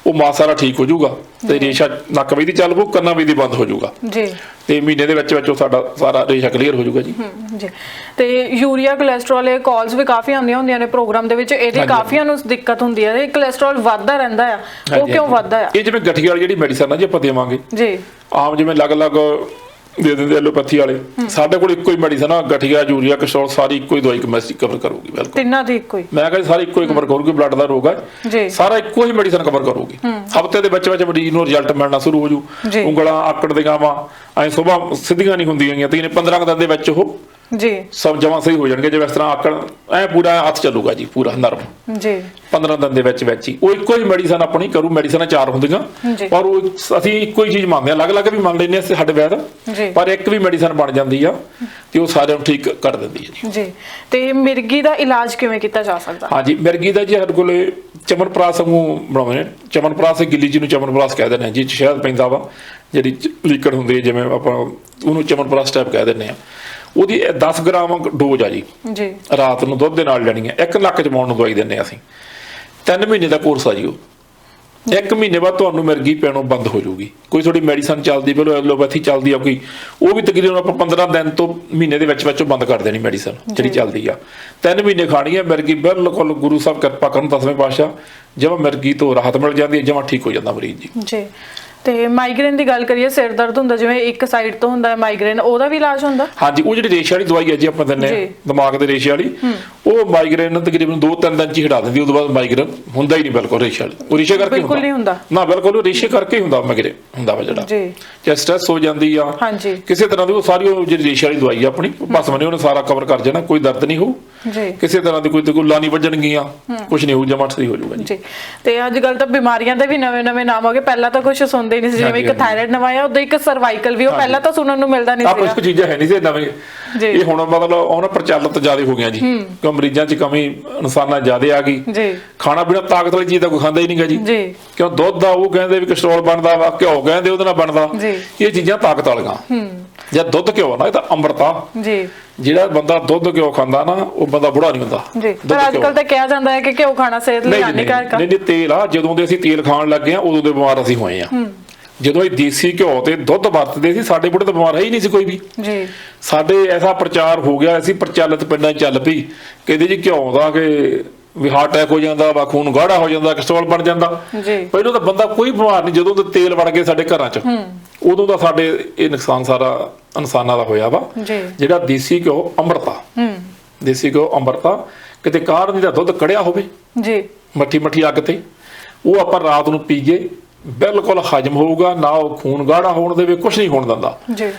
ਉਹ ਮਾਸ ਸਾਰਾ ਠੀਕ ਹੋ ਜਾਊਗਾ ਤੇ ਰੇਸ਼ਾ ਨੱਕ ਵੀ ਦੀ ਚੱਲ ਪਊ ਕੰਨਾਂ ਵੀ ਦੀ ਬੰਦ ਹੋ ਜਾਊਗਾ। ਜੀ। ਤੇ ਮਹੀਨੇ ਦੇ ਵਿੱਚ ਵਿੱਚ ਉਹ ਸਾਡਾ ਸਾਰਾ ਰੇਸ਼ਾ ਕਲੀਅਰ ਹੋ ਜਾਊਗਾ ਜੀ। ਜੀ। ਤੇ ਯੂਰੀਆ ਕੋਲੇਸਟ੍ਰੋਲ ਇਹ ਕਾਲਸ ਵੀ ਕਾਫੀ ਆਉਂਦੀਆਂ ਹੁੰਦੀਆਂ ਨੇ ਪ੍ਰੋਗਰਾਮ ਦੇ ਵਿੱਚ ਇਹਦੀ। ਕਾਫੀਆਂ ਨੂੰ ਦਿੱਕਤ ਹੁੰਦੀ ਹੈ ਇਹ ਕੋਲੇਸਟ੍ਰੋਲ ਵੱਧਦਾ ਰਹਿੰਦਾ ਆ ਉਹ ਕਿਉਂ। ਵੱਧਦਾ ਆ? ਇਹ ਜਿਵੇਂ ਗਠੀਆ ਵਾਲੀ ਜਿਹੜੀ ਮੈਡੀਸਨ ਆ ਜੀ ਆਪਾਂ ਦੇਵਾਂਗੇ। ਜੀ। ਆਮ ਜਿਵੇਂ ਅਲੱਗ-ਅਲੱਗ ਦੇ ਦਿੰਦੇ ਐਲੋਪੈਥੀ ਵਾਲੇ। ਸਾਡੇ ਕੋਲ ਇੱਕੋ ਹੀ ਮੈਡੀਸਨ ਆ ਗਠੀਆ ਯੂਰੀਆ ਕੋਲੇਸਟ੍ਰੋਲ ਸਾਰੀ ਇੱਕੋ ਹੀ ਦਵਾਈ ਕਮੈਸਟਰੀ ਕਵਰ ਕਰੂਗੀ ਬਿਲਕੁਲ। ਤਿੰਨਾਂ ਦੀ ਇੱਕੋ ਹੀ। ਮੈਂ ਕਹਿੰਦਾ ਸਾਰੀ ਇੱਕੋ ਹੀ ਕਵਰ ਕਰੂਗੀ ਬਲੱਡ ਦਾ ਰੋਗ ਹੈ ਜੀ। ਸਾਰਾ ਇੱਕੋ ਹੀ ਮੈਡੀਸਨ ਕਵਰ ਕਰੂਗੀ। ਹਫ਼ਤੇ ਦੇ ਵਿੱਚ ਵਿੱਚ ਮਰੀਜ਼ ਨੂੰ ਰਿਜ਼ਲਟ ਮਿਲਣਾ ਸ਼ੁਰੂ ਹੋ ਜੀ। ਉਂਗਲਾਂ ਆਕੜ ਦੀਆਂ ਵਾ। ਐ ਸੁਬਾਹ ਸਿੱਧੀਆਂ ਨਹੀਂ ਹੁੰਦੀਆਂ ਗੀਆਂ ਤੇ ਇਹਨੇ 15 ਕੁ ਦਿਨ ਦੇ ਵਿੱਚ ਉਹ ਜੀ। ਸਭ ਜਮਾਂ ਸਹੀ ਹੋ ਜਾਣਗੇ ਜਿਵੇਂ ਇਸ ਤਰ੍ਹਾਂ ਆਕੜ ਐ ਪੂਰਾ ਹੱਥ ਚੱਲੂਗਾ ਜੀ ਪੂਰਾ ਨਰਮ। ਜੀ। 15 ਦਿਨ ਦੇ ਵਿੱਚ ਵਿੱਚ ਹੀ। ਉਹ ਇੱਕੋ ਹੀ ਮੈਡੀਸਨ ਆਪਣੀ ਕਰੂ ਮੈਡੀਸਨਾਂ ਚਾਰ ਹੁੰਦੀਆਂ। ਪਰ ਉਹ ਅਸੀਂ ਇੱਕੋ ਹੀ ਚੀਜ਼ ਮੰਨਦੇ ਆ ਅਲੱਗ-ਅਲੱਗ ਵੀ ਮੰਨ ਲੈਂਦੇ ਆ ਸਾਡੇ ਵੈਦ। ਪਰ ਇੱਕ ਵੀ ਮੈਡੀਸਨ ਬਣ ਜਾਂਦੀ ਆ ਤੇ ਉਹ ਸਾਰਿਆਂ ਨੂੰ ਠੀਕ ਕਰ ਦਿੰਦੀ ਹੈ ਜੀ। ਤੇ ਮਿਰਗੀ ਦਾ ਇਲਾਜ ਕਿਵੇਂ ਕੀਤਾ ਜਾ ਸਕਦਾ? ਹਾਂਜੀ ਮਿਰਗੀ ਦਾ ਜੀ ਸਾਡੇ ਕੋਲੇ ਚਮਨਪ੍ਰਾਸ ਨੂੰ ਬਣਾਉਂਦੇ ਨੇ। ਚਮਨਪ੍ਰਾਸ ਗਿੱਲੀ ਜੀ ਨੂੰ ਚਮਨਪ੍ਰਾਸ ਕਹਿ ਦਿੰਦੇ ਆ ਜੀ ਸ਼ਹਿਦ ਪੈਂਦਾ ਵਾ। ਜਿਹੜੀ ਲੀਕੜ ਹੁੰਦੀ ਹੈ ਜਿਵੇਂ ਆਪਾਂ ਉਹਨੂੰ ਚਮਨਪ੍ਰਾਸ ਟਾਈਪ ਕਹਿ ਦਿੰਦੇ ਆ ਉਹਦੀ ਇਹ 10 ਗ੍ਰਾਮ ਡੋਜ਼ ਆ ਜੀ। ਜੀ। ਰਾਤ ਨੂੰ ਦੁੱਧ ਦੇ ਨਾਲ ਲੈਣੀ ਹੈ। 1 ਲੱਖ ਜਮਾਉਣ ਨੂੰ ਦਵਾਈ ਹਾਂ ਅਸੀਂ। 3 ਮਹੀਨੇ ਦਾ ਕੋਰਸ ਆ ਜੀ ਉਹ। ਇੱਕ ਮਹੀਨੇ ਬਾਅਦ ਤੁਹਾਨੂੰ ਮਿਰਗੀ ਪੈਣੋਂ ਬੰਦ ਹੋ ਜਾਊਗੀ। ਕੋਈ ਤੁਹਾਡੀ ਮੈਡੀਸਨ ਚੱਲਦੀ ਪਹਿਲਾਂ ਐਲੋਪੈਥੀ ਚੱਲਦੀ ਆ ਕੋਈ। ਉਹ ਵੀ ਤਕਰੀਬਨ ਆਪਾਂ 15 ਦਿਨ ਤੋਂ ਮਹੀਨੇ ਦੇ ਵਿੱਚ ਵਿੱਚ ਬੰਦ ਕਰ ਦੇਣੀ ਮੈਡੀਸਨ ਜਿਹੜੀ ਚੱਲਦੀ ਆ। ਤਿੰਨ ਮਹੀਨੇ ਖਾਣੀ ਹੈ ਮਿਰਗੀ ਬਿਲਕੁਲ ਗੁਰੂ ਸਾਹਿਬ ਕਿਰਪਾ ਕਰਨ ਦਸਵੇਂ ਪਾਤਸ਼ਾਹ। ਜਮਾਂ ਮਿਰਗੀ ਤੋਂ ਰਾਹਤ ਮਿਲ ਜਾਂਦੀ ਹੈ ਜਮਾਂ ਠੀਕ ਹੋ ਜਾਂਦਾ ਮਰੀਜ਼ ਜੀ ਜੀ। ਤੇ ਮਾਈਗ੍ਰੇਨ ਦੀ ਗੱਲ ਕਰੀਏ ਸਿਰ ਦਰਦ ਹੁੰਦਾ ਜਿਵੇਂ ਇੱਕ ਸਾਈਡ ਤੋਂ ਹੁੰਦਾ ਹੈ ਮਾਈਗ੍ਰੇਨ ਉਹਦਾ ਵੀ ਇਲਾਜ ਹੁੰਦਾ? ਹਾਂਜੀ ਉਹ ਜਿਹੜੀ ਰੇਸ਼ੇ ਵਾਲੀ ਦਵਾਈ ਹੈ ਜੀ ਆਪਾਂ ਦਿੰਨੇ। ਆ ਦਿਮਾਗ ਦੇ ਰੇਸ਼ੇ ਵਾਲੀ ਉਹ ਮਾਈਗ੍ਰੇਨ ਤਕਰੀਬਨ 2-3 ਦਿਨ ਚ ਹੀ ਹਟਾ ਦਿੰਦੀ ਉਦੋਂ ਬਾਅਦ ਮਾਈਗ੍ਰੇਨ ਹੁੰਦਾ ਹੀ ਨਹੀਂ ਬਿਲਕੁਲ ਰੇਸ਼ੇ ਵਾਲੀ। ਉਹ ਰੇਸ਼ੇ ਕਰਕੇ ਬਿਲਕੁਲ ਨਹੀਂ ਹੁੰਦਾ। ਨਾ ਬਿਲਕੁਲ ਉਹ ਰੇਸ਼ੇ ਕਰਕੇ ਹੀ ਹੁੰਦਾ ਮਾਈਗ੍ਰੇਨ ਹੁੰਦਾ ਵਾ ਜਿਹੜਾ। ਜੀ। ਜੇ ਸਟ੍ਰੈਸ ਹੋ ਜਾਂਦੀ ਆ ਹਾਂਜੀ। ਕਿਸੇ ਤਰ੍ਹਾਂ ਦੀ ਉਹ ਸਾਰੀ ਉਹ ਜਿਹੜੀ ਰੇਸ਼ੇ ਵਾਲੀ ਦਵਾਈ ਆ ਆਪਣੀ ਬਸ ਮਨੇ ਉਹਨੇ ਸਾਰਾ ਕਵਰ ਕਰ ਜਾਣਾ ਕੋਈ ਦਰਦ ਨਹੀਂ ਹੋਊ। ਜੀ। ਕਿਸੇ ਤਰ੍ਹਾਂ ਦੀ ਕੋਈ ਤਕੁੱਲਾ ਨਹੀਂ ਵੱਜਣਗੀਆਂ ਕੁਝ ਨਹੀਂ ਹੋਊ ਜਮਾ ਸਹੀ ਹੋ ਜਾਊਗਾ ਜੀ। ਤੇ ਅੱਜ ਕੱਲ ਤਾਂ ਬਿਮਾਰੀਆਂ ਦੇ ਵੀ ਨਵੇਂ ਨਵੇਂ ਨਾਮ ਹੋ ਗਏ। ਪਹਿਲਾਂ ਤਾਂ ਕੁਝ ਸੁਣਦੇ ਹੀ ਨਹੀਂ ਸੀ ਜਿਵੇਂ ਇੱਕ। ਥਾਇਰਾਇਡ ਨਵਾਇਆ ਉਦੋਂ ਇੱਕ ਸਰਵਾਈਕਲ ਵੀ ਉਹ ਪਹਿਲਾਂ ਤਾਂ ਸੁਣਨ ਨੂੰ ਮਿਲਦਾ ਨਹੀਂ ਆ ਕੁਝ ਸੀ ਕੁ ਚੀਜ਼ਾਂ ਹੈ ਨਹੀਂ ਸੀ ਨਵੇਂ ਜੀ। ਇਹ ਹੁਣ ਮਤਲਬ ਉਹਨਾਂ ਪ੍ਰਚਲਿਤ ਜ਼ਿਆਦਾ ਹੋ ਗਿਆ ਜੀ। ਕਿਉਂ ਮਰੀਜ਼ਾਂ 'ਚ ਕਮੀ ਇਨਸਾਨਾਂ ਜ਼ਿਆਦਾ ਆ ਗਈ। ਜੀ। ਖਾਣਾ ਪੀਣਾ ਤਾਕਤ ਵਾਲੀ ਚੀਜ਼ ਤਾਂ ਕੋਈ ਖਾਂਦਾ ਹੀ ਨਹੀਂਗਾ ਜੀ। ਜੀ। ਕਿਉਂ ਦੁੱਧ ਦਾ ਉਹ ਕਹਿੰਦੇ ਵੀ ਕੋਲੇਸਟ੍ਰੋਲ ਬਣਦਾ ਵਾ ਘਿਓ ਕਹਿੰਦੇ ਉਹਦੇ ਨਾਲ ਬਣਦਾ। ਜੀ। ਇਹ ਚੀਜ਼ਾਂ ਤਾਕਤ ਵਾਲੀਆਂ। ਜੇ ਦੁੱਧ ਘਿਓ ਨਾ ਇਹ ਤਾਂ ਅੰਮ੍ਰਿਤਾ ਜੀ। ਜਿਹੜਾ ਬੰਦਾ ਦੁੱਧ ਘਿਓ ਖਾਂਦਾ ਨਾ ਉਹ ਬੰਦਾ ਬੁੜਾ ਨਹੀਂ ਹੁੰਦਾ। ਜੀ। ਪਰ ਅੱਜ। ਕੱਲ ਤਾਂ ਕਿਹਾ ਜਾਂਦਾ ਹੈ ਕਿ ਘਿਓ ਖਾਣਾ ਸਿਹਤ ਲਈ ਹਾਨੀਕਾਰਕ ਆ। ਨਹੀਂ ਨਹੀਂ, ਤੇਲ ਆ। ਜਦੋਂ ਦੇ ਅਸੀਂ ਤੇਲ ਖਾਣ ਲੱਗੇ ਆ ਉਦੋਂ ਦੇ ਬਿਮਾਰ ਅਸੀਂ ਹੋਏ ਆ ਜਦੋਂ ਇਹ ਦੇਸੀ ਘਿਓ ਤੇ ਦੁੱਧ ਵਰਤਦੇ ਸੀ ਸਾਡੇ ਬੁੜੇ ਤਾਂ ਬਿਮਾਰ ਹੈ ਹੀ ਨਹੀਂ ਸੀ ਕੋਈ ਵੀ। ਜੀ। ਸਾਡੇ ਐਸਾ ਪ੍ਰਚਾਰ ਹੋ ਗਿਆ ਅਸੀਂ ਪ੍ਰਚਲਿਤ ਪਿੰਡਾਂ ਚੱਲ ਪਈ। ਕਹਿੰਦੇ ਜੀ ਘਿਓ ਦਾ ਕਿ ਵੀ ਹਾਰਟ ਅਟੈਕ ਹੋ ਜਾਂਦਾ ਵਾ ਖੂਨ ਗਾੜਾ ਹੋ ਜਾਂਦਾ ਕੋਲੇਸਟ੍ਰੋਲ ਬਣ ਜਾਂਦਾ। ਜੀ। ਪਹਿਲਾਂ ਤਾਂ ਬੰਦਾ ਕੋਈ ਬਿਮਾਰ ਨਹੀਂ ਜਦੋਂ ਤੋਂ ਤੇਲ ਵੜ ਗਏ ਸਾਡੇ ਘਰਾਂ 'ਚ ਉਦੋਂ ਦਾ ਸਾਡੇ ਇਹ ਨੁਕਸਾਨ ਸਾਰਾ ਇਨਸਾਨਾਂ ਦਾ ਹੋਇਆ ਵਾ ਜਿਹੜਾ ਦੇਸੀ ਘਿਓ ਅੰਮ੍ਰਿਤਾ। ਹੂੰ। ਦੇਸੀ ਘਿਓ ਅੰਮ੍ਰਿਤਾ ਕਿਤੇ ਕਾੜ ਨਹੀਂ ਦਾ ਦੁੱਧ ਕੜਿਆ ਹੋਵੇ ਜੀ। ਮੱਠੀ ਮੱਠੀ ਅੱਗ ਤੇ ਉਹ ਆਪਾਂ ਰਾਤ ਨੂੰ ਪੀਏ ਬਿਲਕੁਲ ਹਜਮ ਹੋਊਗਾ ਨਾ ਉਹ ਖੂਨ ਗਾੜਾ ਹੋਣ ਦੇਵੇ ਕੁਝ ਨਹੀਂ ਹੋਣ ਦਿੰਦਾ। ਜੀ।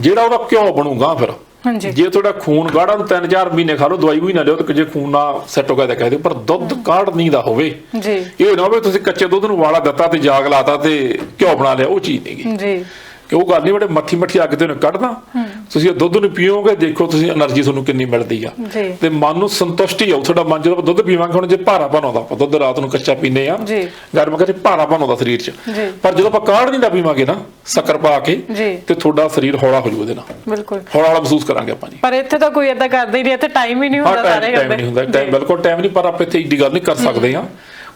ਜਿਹੜਾ ਉਹਦਾ ਘਿਓ ਬਣੂਗਾ ਫਿਰ ਹਾਂਜੀ। ਜੇ ਤੁਹਾਡਾ ਖੂਨ ਗਾੜਾ ਨੂੰ 3-4 ਮਹੀਨੇ ਖਾ ਲਓ ਦਵਾਈ ਵੀ ਨਾ ਲਿਓ ਤੇ ਜੇ ਖੂਨ ਨਾ ਸੈੱਟ ਹੋ ਗਿਆ ਤਾਂ ਕਹਿ ਦਿਓ ਪਰ ਦੁੱਧ ਕਾੜ ਨਹੀਂ ਦਾ ਹੋਵੇ। ਜੀ। ਇਹ ਨਾ ਹੋਵੇ ਤੁਸੀਂ ਕੱਚੇ ਦੁੱਧ ਨੂੰ ਵਾਲਾ ਦਿੱਤਾ ਤੇ ਜਾਗ ਲਾਤਾ ਤੇ ਘਿਓ ਬਣਾ ਲਿਆ ਉਹ ਚੀਜ਼ ਨਹੀਂਗੀ ਜੀ। ਕਿ ਉਹ ਗੱਲ ਨਹੀਂ ਬੜੇ ਮੱਠੀ ਮੱਠੀ ਅੱਗ ਤੇ ਨੂੰ ਕੱਢਦਾ। ਤੁਸੀਂ ਇਹ ਦੁੱਧ ਨੂੰ ਪੀਓਗੇ ਦੇਖੋ ਤੁਸੀਂ એનર્ਜੀ ਤੁਹਾਨੂੰ ਕਿੰਨੀ ਮਿਲਦੀ ਆ। ਤੇ ਮਨ ਨੂੰ ਸੰਤੁਸ਼ਟੀ ਆਉ ਤੁਹਾਡਾ ਮਨ ਜਦੋਂ ਦੁੱਧ ਪੀਵਾਂਗੇ ਹੁਣ ਜੇ ਭਾਰਾਪਨ ਆਉਂਦਾ ਆਪਾਂ ਦੁੱਧ ਰਾਤ ਨੂੰ ਕੱਚਾ ਪੀਨੇ ਆ। ਗਰਮ ਕਰਕੇ ਭਾਰਾਪਨ ਆਉਂਦਾ ਸਰੀਰ 'ਚ। ਪਰ ਜਦੋਂ ਆਪਾਂ ਕਾੜ ਨਹੀਂ ਦਾ ਪੀਵਾਂਗੇ ਨਾ ਸ਼ੱਕਰ ਪਾ ਕੇ ਤੇ ਤੁਹਾਡਾ ਸਰੀਰ ਹੌਲਾ ਹੋ ਜੂ ਉਹਦੇ ਨਾਲ। ਬਿਲਕੁਲ। ਹੌਲਾ ਵਾਲਾ ਮਹਿਸੂਸ ਕਰਾਂਗੇ ਆਪਾਂ ਜੀ। ਪਰ ਇੱਥੇ ਤਾਂ ਕੋਈ ਐਦਾਂ ਕਰਦਾ ਹੀ ਨਹੀਂ ਇੱਥੇ ਟਾਈਮ ਹੀ ਨਹੀਂ ਹੁੰਦਾ ਸਾਰੇ ਕਰਦੇ। ਬਿਲਕੁਲ ਟਾਈਮ ਨਹੀਂ ਪਰ ਆਪਾਂ ਇੱਥੇ ਇੱਡੀ ਗੱਲ ਨਹੀਂ ਕਰ ਸਕਦੇ ਆ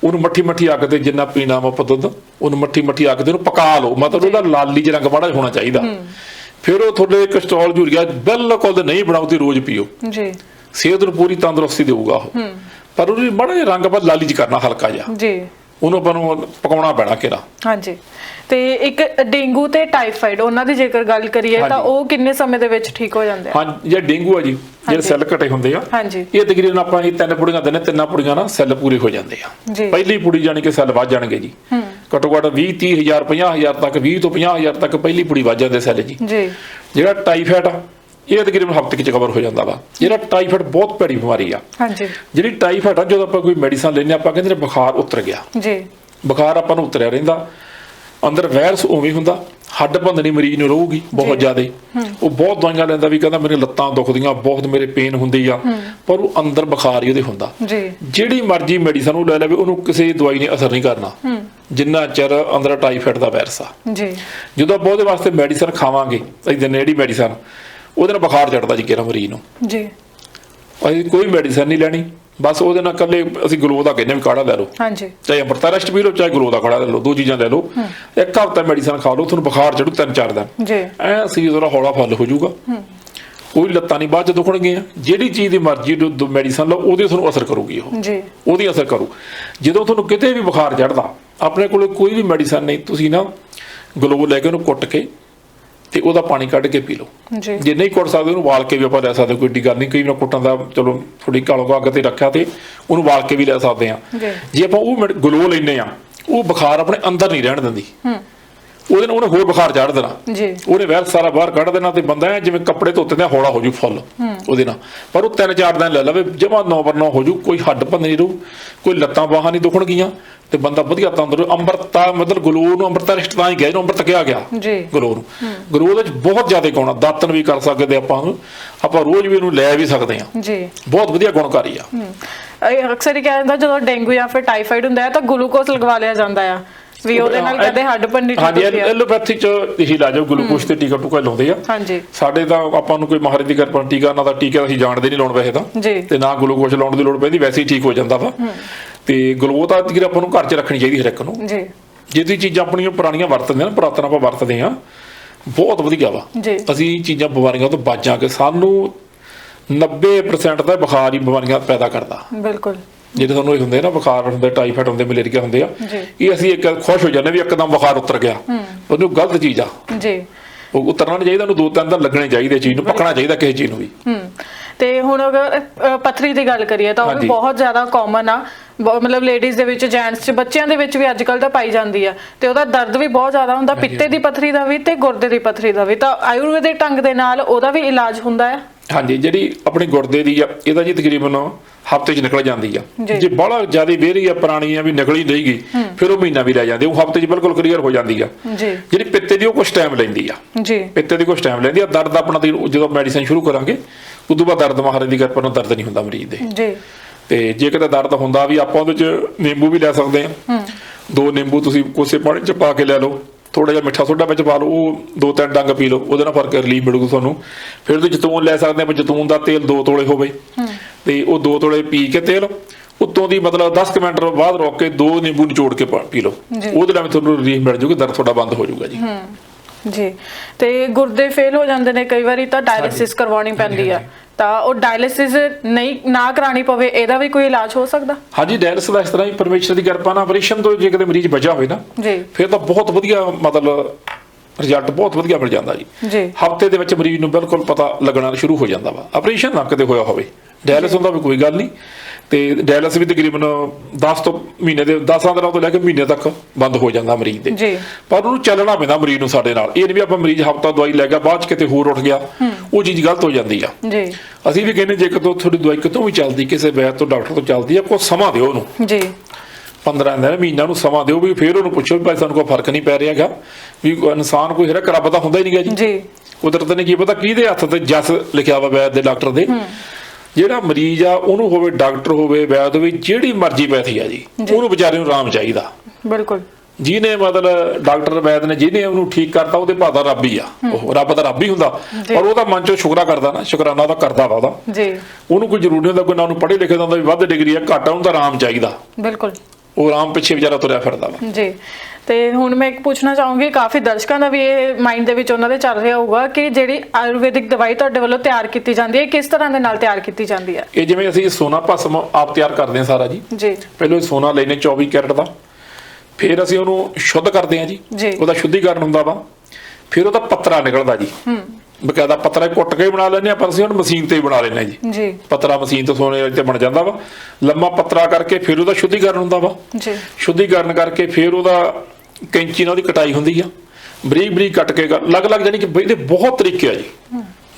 ਉਹਨੂੰ ਮੱਠੀ ਮੱਠੀ ਅੱਗ ਤੇ ਜਿੰਨਾ ਪੀਣਾ ਵਾ ਦੁੱਧ ਉਹਨੂੰ ਮੱਠੀ ਮੱਠੀ ਅੱਗ ਤੇ ਉਹਨੂੰ ਪਕਾ ਲਓ। ਮਤਲਬ ਉਹਦਾ ਲਾਲੀ ਜਿਹਾ ਰੰਗ ਮਾੜਾ ਹੋਣਾ ਚਾਹੀਦਾ। ਫਿਰ ਉਹ ਤੁਹਾਡੇ ਕੋਲੇਸਟ੍ਰੋਲ ਜੁਰੀਆ ਬਿਲਕੁਲ ਨਹੀਂ ਬਣਾਉਂਦੀ ਰੋਜ਼ ਪੀਓ। ਜੀ। ਸਿਹਤ ਨੂੰ ਪੂਰੀ ਤੰਦਰੁਸਤੀ ਦੇਊਗਾ ਉਹ। ਪਰ ਉਹਨੂੰ ਮਾੜਾ ਜਿਹਾ ਰੰਗ ਬਦ ਲਾਲੀ ਚ ਕਰਨਾ ਹਲਕਾ ਜਿਹਾ। ਜੀ। ਉਹਨੂੰ ਆਪਾਂ ਨੂੰ ਪਕਾਉਣਾ ਪੈਣਾ ਕਿਰਾ ਹਾਂਜੀ। ਤੇ ਇੱਕ ਡੇਂਗੂ ਤੇ ਟਾਈਫਾਈਡ ਉਹਨਾਂ ਦੀ ਜੇਕਰ ਗੱਲ ਕਰੀਏ ਤਾਂ। ਉਹ ਕਿੰਨੇ ਸਮੇਂ ਦੇ ਵਿੱਚ ਠੀਕ ਹੋ ਜਾਂਦੇ ਆ? ਹਾਂ ਜੇ ਡੇਂਗੂ ਆ ਜੀ ਜਿਹੜੇ ਸੈੱਲ ਘਟੇ ਹੁੰਦੇ ਆ ਹਾਂਜੀ। ਇਹ ਤਕਰੀਬਨ ਆਪਾਂ ਇਹ ਤਿੰਨ ਪੁੜੀਆਂ ਦਿੰਦੇ ਤਿੰਨਾਂ ਪੁੜੀਆਂ ਨਾਲ ਸੈੱਲ ਪੂਰੇ ਹੋ ਜਾਂਦੇ ਆ। ਪਹਿਲੀ ਪੁੜੀ ਜਾਣੀ ਕਿ ਸੈੱਲ ਵੱਧ ਜਾਣਗੇ ਜੀ। ਘੱਟੋ ਘੱਟ 20 30 ਹਜ਼ਾਰ 50 ਹਜ਼ਾਰ ਤੱਕ 20 ਤੋਂ 50 ਹਜ਼ਾਰ ਤੱਕ ਪਹਿਲੀ ਪੁੜੀ ਵੱਧ ਜਾਂਦੇ ਸੈੱਲ ਜੀ। ਜੀ। ਜਿਹੜਾ ਟਾਈਫਾਇਡ ਆ ਇਹ ਤਕਰੀਬਨ ਹਫ਼ਤੇ ਚ ਕਵਰ ਹੋ ਜਾਂਦਾ ਵਾ। ਜਿਹੜਾ ਟਾਈਫਾਇਡ ਬਹੁਤ ਭੈੜੀ ਬਿਮਾਰੀ ਆ। ਹਾਂਜੀ। ਜਿਹੜੀ ਟਾਈਫਾਇਡ ਆ ਜਦੋਂ ਆਪਾਂ ਕੋਈ ਮੈਡੀਸਨ ਹਾਂ, ਆਪਾਂ ਕਹਿੰਦੇ ਨੇ ਬੁਖਾਰ ਉਤਰ ਗਿਆ। ਜੀ। ਬੁਖਾਰ ਆਪਾਂ ਨੂੰ ਉਤਰਿਆ ਰਹਿੰਦਾ। ਅੰਦਰ ਵਾਇਰਸ ਉਵੇਂ ਹੁੰਦਾ। ਹੱਡ ਭੰਦਣੀ ਮਰੀਜ਼ ਨੂੰ ਰਹੂਗੀ ਬਹੁਤ ਜ਼ਿਆਦਾ। ਉਹ ਬਹੁਤ ਦਵਾਈਆਂ ਲੈਂਦਾ ਵੀ ਕਹਿੰਦਾ ਮੇਰੇ ਲੱਤਾਂ ਦੁਖਦੀਆਂ ਬਹੁਤ ਮੇਰੇ ਪੇਨ ਹੁੰਦੀ ਆ। ਪਰ ਉਹ ਅੰਦਰ ਬੁਖਾਰ ਹੀ ਉਹਦੇ ਹੁੰਦਾ। ਜੀ। ਜਿਹੜੀ ਮਰਜ਼ੀ ਮੈਡੀਸਨ ਉਹ ਲੈ ਲਵੇ ਉਹਨੂੰ ਕਿਸੇ ਦਵਾਈ ਨੇ ਅਸਰ ਨਹੀਂ ਕਰਨਾ। ਜਿੰਨਾ ਚਿਰ ਅੰਦਰ ਟਾਈਫਾਇਡ ਦਾ ਵਾਇਰਸ ਆ। ਜੀ। ਜਦੋਂ ਆਪਾਂ ਉਹਦੇ ਵਾਸਤੇ ਮੈਡੀਸਨ ਖਾਵਾਂਗੇ ਇਦਾਂ ਜਿਹੜੀ ਮੈਡੀਸਨ ਉਹਦੇ ਨਾਲ ਬੁਖਾਰ ਚੜਦਾ ਜੀ ਕਿਹੜਾ ਮਰੀਜ਼ ਨੂੰ। ਜੀ। ਅਸੀਂ ਕੋਈ ਮੈਡੀਸਨ ਨਹੀਂ ਲੈਣੀ ਬਸ ਉਹਦੇ ਨਾਲ ਇਕੱਲੇ ਅਸੀਂ ਗਲੋ ਦਾ ਕਹਿੰਦੇ ਵੀ ਕਾੜਾ ਲੈ ਲਓ। ਹਾਂਜੀ। ਚਾਹੇ ਅੰਮ੍ਰਿਤਾਰਸ਼ਟ ਪੀ ਲਓ ਚਾਹੇ ਗਲੋ ਦਾ ਕਾੜਾ ਲੈ ਲਓ ਦੋ ਚੀਜ਼ਾਂ ਲੈ ਲਓ। ਇੱਕ ਹਫ਼ਤਾ ਮੈਡੀਸਨ ਖਾ ਲਓ ਤੁਹਾਨੂੰ ਬੁਖਾਰ ਚੜੂ ਤਿੰਨ ਚਾਰ ਦਿਨ। ਜੀ। ਐ ਸਰੀਰ ਉਹਦਾ ਹੌਲਾ ਫੁੱਲ ਹੋ ਜਾਊਗਾ। ਕੋਈ ਲੱਤਾਂ ਨਹੀਂ ਬਾਅਦ ਚ ਦੁਖਣਗੀਆਂ। ਜਿਹੜੀ ਚੀਜ਼ ਦੀ ਮਰਜ਼ੀ ਮੈਡੀਸਨ ਲਓ ਉਹਦੇ ਤੁਹਾਨੂੰ ਅਸਰ ਕਰੂਗੀ ਉਹ। ਜੀ। ਉਹਦੀ ਅਸਰ ਕਰੂ। ਜਦੋਂ ਤੁਹਾਨੂੰ ਕਿਤੇ ਵੀ ਬੁਖਾਰ ਚੜਦਾ ਆਪਣੇ ਕੋਲੇ ਕੋਈ ਵੀ ਮੈਡੀਸਨ ਨਹੀਂ ਤੁਸੀਂ ਨਾ ਗਲੋ ਲੈ ਕੇ ਉਹਨੂੰ ਕੁੱਟ ਕੇ ਤੇ ਉਹਦਾ ਪਾਣੀ ਕੱਢ ਕੇ ਪੀ ਲਓ। ਜੀ। ਜੇ ਨਹੀਂ ਕੁੱਟ ਸਕਦੇ ਉਹਨੂੰ ਵਾਲ ਕੇ ਵੀ ਆਪਾਂ ਲੈ ਸਕਦੇ ਕੋਈ ਏਡੀ ਗੱਲ ਨਹੀਂ। ਕਈ ਵਾਰ ਕੁੱਟਣ ਦਾ ਚਲੋ ਥੋੜੀ ਕਾਲੋਂ ਅੱਗ ਤੇ ਰੱਖਿਆ ਤੇ ਉਹਨੂੰ ਵਾਲ ਕੇ ਵੀ ਲੈ ਸਕਦੇ ਆ ਜੀ। ਜੇ ਆਪਾਂ ਉਹ ਗਲੋ ਲੈਨੇ ਆ ਉਹ ਬੁਖਾਰ ਆਪਣੇ ਅੰਦਰ ਨਹੀਂ ਰਹਿਣ ਦਿੰਦੀ। ਹੂੰ। ਉਹਦੇ ਨਾਲ ਉਹਨੇ ਹੋਰ ਬੁਖਾਰ ਚੜ ਦੇਣਾ। ਜੀ। ਉਹਨੇ ਵੈਰ ਸਾਰਾ ਬਾਹਰ ਕੱਢ ਦੇਣਾ ਤੇ ਬੰਦਾ ਜਿਵੇਂ ਕੱਪੜੇ ਧੋਤੇ ਦਾ ਹੌਲਾ ਹੋ ਜੂ ਫੁੱਲ ਉਹਦੇ ਨਾਲ। ਪਰ ਉਹ ਤਿੰਨ ਚਾਰ ਦਿਨ ਲੈ ਲਵੇ ਜਮਾ ਨੌ ਪਰ ਨੌ ਹੋ ਜੂ ਕੋਈ ਹੱਡ ਭੰਨ ਨਹੀਂ ਰਹੂ ਕੋਈ ਲੱਤਾਂ ਬਾਹਾਂ ਨਹੀਂ ਦੁਖਣਗੀਆਂ ਤੇ ਬੰਦਾ ਵਧੀਆ ਤੰਦਰੁਸਤ ਅੰਮ੍ਰਿਤਾ ਮਤਲਬ ਗਲੂ ਨੂੰ ਅੰਮ੍ਰਿਤਾ ਰਿਸ਼ਟ ਤਾਂ ਹੀ ਗਿਆ ਇਹਨੂੰ ਅੰਮ੍ਰਿਤ ਕਿਹਾ ਗਿਆ ਜੀ। ਗਲੂ ਨੂੰ। ਗਲੂ ਦੇ ਵਿੱਚ ਬਹੁਤ ਜ਼ਿਆਦਾ ਗੁਣ ਦਾਤਨ ਵੀ ਕਰ ਸਕਦੇ ਆਪਾਂ ਨੂੰ ਆਪਾਂ ਰੋਜ਼ ਵੀ ਇਹਨੂੰ ਲੈ ਵੀ ਸਕਦੇ ਆ ਜੀ। ਬਹੁਤ ਵਧੀਆ ਗੁਣਕਾਰੀ ਆ। ਅਕਸਰ ਹੀ ਕਹਿੰਦਾ ਜਦੋਂ ਡੇਂਗੂ ਜਾਂ ਫਿਰ ਟਾਈਫਾਈਡ ਹੁੰਦਾ ਹੈ ਤਾਂ ਗਲੂਕੋਜ਼ ਲਗਵਾ ਲਿਆ ਜਾਂਦਾ ਆ। ਵੀ ਉਹਦੇ ਨਾਲ ਕਹਿੰਦੇ ਹੱਡ ਪੰਡੀ ਹਾਂਜੀ ਟੁੱਟਦੀ ਆ। ਐਲੋਪੈਥੀ ਚ ਇਹੀ ਇਲਾਜ ਆ ਗਲੂਕੋਜ਼ ਤੇ ਟੀਕਾ ਟੁਕਾ ਲਾਉਂਦੇ ਆ। ਹਾਂਜੀ। ਸਾਡੇ ਤਾਂ ਆਪਾਂ ਨੂੰ ਕੋਈ ਮਹਾਰਾਜ ਦੀ ਕਿਰਪਾ ਟੀਕਾ ਨਾ ਦਾ ਟੀਕਾ ਅਸੀਂ ਜਾਣਦੇ ਨਹੀਂ ਲਾਉਣ ਵੈਸੇ ਤਾਂ। ਤੇ ਨਾ ਗਲੂਕੋਜ਼ ਲਾਉਣ ਦੀ ਲੋੜ ਪੈਂਦੀ ਵੈਸੇ ਹੀ ਠੀਕ ਹੋ ਜਾਂਦਾ ਵਾ। ਤੇ ਗਲੂਕੋਜ਼ ਤਾਂ ਤੀਰ ਆਪਾਂ ਨੂੰ ਘਰ 'ਚ ਰੱਖਣੀ ਚਾਹੀਦੀ ਹਰ ਇੱਕ ਨੂੰ। ਜੀ। ਜੇ ਤੁਸੀਂ ਚੀਜ਼ਾਂ ਆਪਣੀਆਂ ਪੁਰਾਣੀਆਂ ਵਰਤਦੇ ਆ ਨਾ ਪੁਰਾਤਨ ਆਪਾਂ ਵਰਤਦੇ ਆ ਬਹੁਤ ਵਧੀਆ ਵਾ। ਅਸੀਂ ਚੀਜ਼ਾਂ ਬਿਮਾਰੀਆਂ ਤੋਂ ਬਚ ਜਾਾਂਗੇ ਸਾਨੂੰ 90% ਦਾ ਬੁਖਾਰ ਹੀ ਬਿਮਾਰੀਆਂ ਪੈਦਾ ਕਰਦਾ। ਬਿਲਕੁਲ। ਜਿਹੜੇ ਤੁਹਾਨੂੰ ਇਹ ਹੁੰਦੇ ਨਾ ਬੁਖਾਰ ਹੁੰਦੇ ਟਾਈਫਾਇਡ ਹੁੰਦੇ ਮਲੇਰੀਆ ਹੁੰਦੇ ਆ। ਇਹ ਅਸੀਂ ਇੱਕ ਖੁਸ਼ ਹੋ ਜਾਂਦੇ ਵੀ ਇੱਕਦਮ ਬੁਖਾਰ ਉਤਰ ਗਿਆ। ਉਹਨੂੰ ਗਲਤ ਚੀਜ਼ ਆ। ਜੀ। ਉਹ ਉਤਰਨਾ ਨਹੀਂ ਚਾਹੀਦਾ ਉਹਨੂੰ ਦੋ ਤਿੰਨ ਦਿਨ ਲੱਗਣੇ ਚਾਹੀਦੇ ਚੀਜ਼ ਨੂੰ ਪੱਕਣਾ ਚਾਹੀਦਾ ਕਿਸੇ ਚੀਜ਼ ਨੂੰ ਵੀ। ਤੇ ਹੁਣ ਅਗਰ ਪੱਥਰੀ ਦੀ ਗੱਲ ਕਰੀਏ ਤਾਂ ਉਹ ਵੀ। ਬਹੁਤ ਜ਼ਿਆਦਾ ਕਾਮਨ ਆ। ਮਤਲਬ ਲੇਡੀਜ਼ ਦੇ ਵਿੱਚ ਜੈਂਟਸ ਚ ਬੱਚਿਆਂ ਦੇ ਵਿੱਚ ਵੀ ਅੱਜਕੱਲ ਤਾਂ ਪਾਈ ਜਾਂਦੀ ਆ। ਤੇ ਉਹਦਾ ਦਰਦ ਵੀ ਬਹੁਤ ਜ਼ਿਆਦਾ ਹੁੰਦਾ ਪਿੱਤੇ ਦੀ ਪੱਥਰੀ ਦਾ ਵੀ ਤੇ ਗੁਰਦੇ ਦੀ ਪੱਥਰੀ ਦਾ ਵੀ। ਤਾਂ ਆਯੁਰਵੈਦਿਕ ਢੰਗ ਦੇ ਨਾਲ ਉਹਦਾ ਵੀ ਇਲਾਜ ਹੁੰਦਾ ਹੈ ਹਾਂਜੀ ਜਿਹੜੀ ਆਪਣੀ ਗੁਰਦੇ ਦੀ ਆ ਇਹਦਾ ਜੀ ਤਕਰੀਬਨ ਹਫ਼ਤੇ 'ਚ ਨਿਕਲ ਜਾਂਦੀ ਆ। ਜੀ। ਬਾਹਲਾ ਜ਼ਿਆਦਾ ਵੇਰੀ ਆ ਪੁਰਾਣੀ ਆ ਵੀ ਨਿਕਲੀ ਨਹੀਂ ਗਈ ਫਿਰ ਉਹ ਮਹੀਨਾ ਵੀ ਲੈ ਜਾਂਦੀ ਉਹ ਹਫ਼ਤੇ 'ਚ ਬਿਲਕੁਲ ਕਲੀਅਰ ਹੋ ਜਾਂਦੀ ਆ। ਜੀ। ਜਿਹੜੀ ਪਿੱਤੇ ਦੀ ਉਹ ਕੁਝ ਟਾਈਮ ਲੈਂਦੀ ਆ। ਜੀ। ਪਿੱਤੇ ਦੀ ਕੁਝ ਟਾਈਮ ਲੈਂਦੀ ਆ। ਦਰਦ ਆਪਣਾ ਤੇ ਜਦੋਂ ਮੈਡੀਸਿਨ ਸ਼ੁਰੂ ਕਰਾਂਗੇ ਉਦੋਂ ਬਾਅਦ ਦਰਦ ਮਹਾਰਾਜ ਦੀ ਕਿਰਪਾ ਨਾਲ ਦਰਦ ਨਹੀਂ ਹੁੰਦਾ ਮਰੀਜ਼ ਦੇ। ਜੀ। ਤੇ ਜੇ ਕਿਤੇ ਦਰਦ ਹੁੰਦਾ ਵੀ ਆਪਾਂ ਉਹਦੇ 'ਚ ਨਿੰਬੂ ਵੀ ਲੈ ਸਕਦੇ ਆ। ਦੋ ਨਿੰਬੂ ਤੁਸੀਂ ਕੋਸੇ ਪਾਣੀ 'ਚ ਪਾ ਕੇ ਲੈ ਲਓ। ਥੋੜਾ ਜਿਹਾ ਮਿੱਠਾ ਸੋਡਾ ਵਿੱਚ ਪਾ ਲਓ ਉਹ ਦੋ ਤਿੰਨ ਡੰਗ ਪੀ ਲਓ ਉਹਦੇ ਨਾਲ ਫ਼ਰਕ ਰਿਲੀਫ ਮਿਲੂਗਾ ਤੁਹਾਨੂੰ। ਫਿਰ ਤੁਸੀਂ ਜੈਤੂਨ ਲੈ ਸਕਦੇ ਆ ਜੈਤੂਨ ਦਾ ਤੇਲ ਦੋ ਤੋਲੇ ਹੋਵੇ। ਤੇ ਉਹ ਦੋ ਤੋਲੇ ਪੀ ਕੇ ਤੇਲ ਉੱਤੋਂ ਦੀ ਮਤਲਬ 10 ਕੁ ਮਿੰਟ ਬਾਅਦ ਰੋਕ ਕੇ ਦੋ ਨਿੰਬੂ ਨਿਚੋੜ ਕੇ ਪਾ- ਲਓ। ਉਹਦੇ ਨਾਲ ਵੀ ਤੁਹਾਨੂੰ ਰਿਲੀਫ ਮਿਲ ਜਾਊਗਾ ਦਰਦ ਤੁਹਾਡਾ ਬੰਦ ਹੋ ਜਾਊਗਾ ਜੀ। ਜੀ। ਤੇ ਗੁਰਦੇ ਫੇਲ ਹੋ ਜਾਂਦੇ ਨੇ ਕਈ ਵਾਰੀ ਤਾਂ ਡਾਇਲਿਸਿਸ ਕਰਵਾਉਣੀ ਪੈਂਦੀ ਆ। ਤਾਂ ਉਹ ਡਾਇਲਿਸਿਸ ਨਹੀਂ ਨਾ ਕਰਾਣੀ ਪਵੇ ਇਹਦਾ ਵੀ ਕੋਈ ਇਲਾਜ ਹੋ ਸਕਦਾ? ਹਾਂਜੀ ਡਾਇਲਸ ਦਾ ਇਸ ਤਰ੍ਹਾਂ ਹੀ ਪਰਮੇਸ਼ਰ ਦੀ ਕਿਰਪਾ ਨਾਲ ਆਪਰੇਸ਼ਨ ਤੋਂ ਜੇ ਕਿਤੇ ਮਰੀਜ਼ ਬਚਿਆ ਹੋਵੇ ਨਾ ਜੀ। ਫਿਰ ਤਾਂ ਬਹੁਤ ਵਧੀਆ ਮਤਲਬ ਰਿਜ਼ਲਟ ਬਹੁਤ ਵਧੀਆ ਮਿਲ ਜਾਂਦਾ ਜੀ। ਜੀ। ਹਫ਼ਤੇ ਦੇ ਵਿੱਚ ਮਰੀਜ਼ ਨੂੰ ਬਿਲਕੁਲ ਪਤਾ ਲੱਗਣਾ ਸ਼ੁਰੂ ਹੋ ਜਾਂਦਾ ਵਾ। ਆਪਰੇਸ਼ਨ ਨਾ ਕਦੇ ਹੋਇਆ ਹੋਵੇ। ਡਾਇਲਸ ਹੁੰਦਾ ਵੀ ਕੋਈ ਗੱਲ ਨਹੀਂ। ਤੇ ਡਾਇਲਸ ਵੀ ਤਕਰੀਬਨ 10 ਤੋਂ ਮਹੀਨੇ ਦੇ 10 ਦਿਨਾਂ ਤੋਂ ਲੈ ਕੇ ਮਹੀਨੇ ਤੱਕ ਬੰਦ ਹੋ ਜਾਂਦਾ ਮਰੀਜ਼ ਦੇ। ਜੀ। ਪਰ ਉਹਨੂੰ ਚੱਲਣਾ ਪੈਂਦਾ ਮਰੀਜ਼ ਨੂੰ ਸਾਡੇ ਨਾਲ। ਇਹ ਨਹੀਂ ਵੀ ਆਪਾਂ ਮਰੀਜ਼ ਹਫਤਾ ਦਵਾਈ ਲੈ ਗਿਆ ਬਾਅਦ ਚ ਕਿਤੇ ਹੋਰ ਉੱਠ ਗਿਆ ਉਹ ਚੀਜ਼ ਗਲਤ ਹੋ ਜਾਂਦੀ ਆ। ਜੀ। ਅਸੀਂ ਵੀ ਕਹਿੰਦੇ ਜੇ ਕਿਤੋਂ ਤੁਹਾਡੀ ਦਵਾਈ ਕਿਤੋਂ ਵੀ ਚੱਲਦੀ ਕਿਸੇ ਵੈਦ ਤੋਂ ਡਾਕਟਰ ਤੋਂ ਚੱਲਦੀ ਆ ਕੋਈ ਸਮਾਂ ਦਿਓ ਉਹਨੂੰ। ਜੀ। 15 ਦਿਨ ਮਹੀਨਾ ਨੂੰ ਸਮਾਂ ਦਿਓ ਵੀ ਫਿਰ ਉਹਨੂੰ ਪੁੱਛੋ ਵੀ ਭਾਈ ਸਾਨੂੰ ਕੋਈ ਫ਼ਰਕ ਨਹੀਂ ਪੈ ਰਿਹਾਗਾ ਵੀ ਇਨਸਾਨ ਕੋਈ ਹਰਕ ਰੱਬ ਦਾ ਹੁੰਦਾ ਹੀ ਨਹੀਂਗਾ ਜੀ। ਜੀ। ਕੁਦਰਤ ਨੇ ਕੀ ਪਤਾ ਕਿਹਦੇ ਹੱਥ ਤੇ ਜਸ ਲਿਖਿਆ ਵਾ ਵੈਦ ਦੇ ਡਾਕਟਰ ਦੇ। ਜਿਹੜਾ ਮਰੀਜ਼ ਆ ਉਹਨੂੰ ਹੋਵੇ ਡਾਕਟਰ ਹੋਵੇ ਵੈਦ ਹੋਵੇ ਜਿਹੜੀ ਮਰਜ਼ੀ ਪੈਥੀ ਆ ਜੀ ਉਹਨੂੰ ਵਿਚਾਰੇ ਨੂੰ ਆਰਾਮ ਚਾਹੀਦਾ। ਬਿਲਕੁਲ। ਜਿਹਨੇ ਮਤਲਬ ਡਾਕਟਰ ਵੈਦ ਨੇ ਜਿਹਨੇ ਉਹਨੂੰ ਠੀਕ ਕਰਤਾ ਉਹਦੇ ਭਾਦਾ ਰੱਬ ਹੀ ਆ। ਉਹ ਰੱਬ ਦਾ ਰੱਬ ਹੀ ਹੁੰਦਾ। ਔਰ ਉਹਦਾ ਮਨ ਚੋਂ ਸ਼ੁਕਰਾ ਕਰਦਾ ਨਾ ਸ਼ੁਕਰਾਨਾ ਉਹਦਾ ਕਰਦਾ ਵਾ ਉਹਦਾ। ਜੀ। ਉਹਨੂੰ ਕੋਈ ਜ਼ਰੂਰੀ ਨਹੀਂ ਹੁੰਦਾ ਕੋਈ ਨਾ ਉਹਨੂੰ ਪੜ੍ਹੇ ਲਿਖੇ ਦਾ ਹੁੰਦਾ ਵੀ ਵੱਧ ਡਿਗਰੀ ਆ ਘੱਟ ਆ, ਉਹਨੂੰ ਤਾਂ ਆਰਾਮ ਚਾਹੀਦਾ। ਬਿਲਕੁਲ। ਉਹ ਆਰਾਮ ਪਿੱਛੇ ਵਿਚਾਰਾ ਤੁਰਿਆ ਫਿਰਦਾ ਵਾ। ਜੀ। ਤੇ ਹੁਣ ਮੈਂ ਇੱਕ ਪੁੱਛਣਾ ਚਾਹੂੰਗੀ ਕਾਫੀ ਦਰਸ਼ਕਾਂ ਦਾ ਵੀ ਇਹ ਮਾਈਂਡ ਦੇ ਵਿੱਚ ਉਹਨਾਂ ਦੇ ਚੱਲ ਰਿਹਾ ਹੋਊਗਾ ਕਿ ਜਿਹੜੀ ਆਯੁਰਵੈਦਿਕ ਦਵਾਈ ਤੁਹਾਡੇ ਵੱਲੋਂ ਤਿਆਰ ਕੀਤੀ ਜਾਂਦੀ ਹੈ ਕਿਸ ਤਰ੍ਹਾਂ ਦੇ ਨਾਲ ਤਿਆਰ ਕੀਤੀ ਜਾਂਦੀ ਹੈ? ਇਹ ਜਿਵੇਂ ਅਸੀਂ ਸੋਨਾ ਭਸਮ ਆਪ ਤਿਆਰ ਕਰਦੇ ਹਾਂ ਸਾਰਾ ਜੀ। ਜੀ। ਪਹਿਲਾਂ ਇਹ ਸੋਨਾ ਲੈਨੇ 24 ਕੈਰਟ ਦਾ। ਫਿਰ ਅਸੀਂ ਉਹਨੂੰ ਸ਼ੁੱਧ ਕਰਦੇ ਹਾਂ ਜੀ। ਉਹਦਾ ਸ਼ੁੱਧੀਕਰਨ ਹੁੰਦਾ ਵਾ। ਫਿਰ ਉਹਦਾ ਪੱਤਰਾ ਨਿਕਲਦਾ ਜੀ। ਹੂੰ। ਬਕਾਇਦਾ ਪੱਤਰਾ ਕੁੱਟ ਕੇ ਬਣਾ ਲੈਂਦੇ ਆ ਪਰ ਅਸੀਂ ਉਹਨੂੰ ਮਸ਼ੀਨ ਤੇ ਹੀ ਬਣਾ ਹਾਂ ਜੀ। ਜੀ। ਪੱਤਰਾ ਮਸ਼ੀਨ ਤੋਂ ਸੋਨੇ ਤੇ ਬਣ ਜਾਂਦਾ ਵਾ। ਲੰਮਾ ਪੱਤਰਾ ਕਰਕੇ ਫਿਰ ਉਹਦਾ ਸ਼ੁੱਧੀਕਰਨ ਹੁੰਦਾ ਵਾ। ਜੀ। ਸ਼ੁੱਧੀਕਰਨ ਕਰਕੇ ਫਿਰ ਉਹਦਾ ਕੈਂਚੀ ਨਾਲ ਉਹਦੀ ਕਟਾਈ ਹੁੰਦੀ ਆ। ਬਰੀਕ ਬਰੀਕ ਕੱਟ ਕੇ ਅਲੱਗ-ਅਲੱਗ ਜਾਨੀ ਕਿ ਇਹਦੇ ਬਹੁਤ ਤਰੀਕੇ ਆ ਜੀ।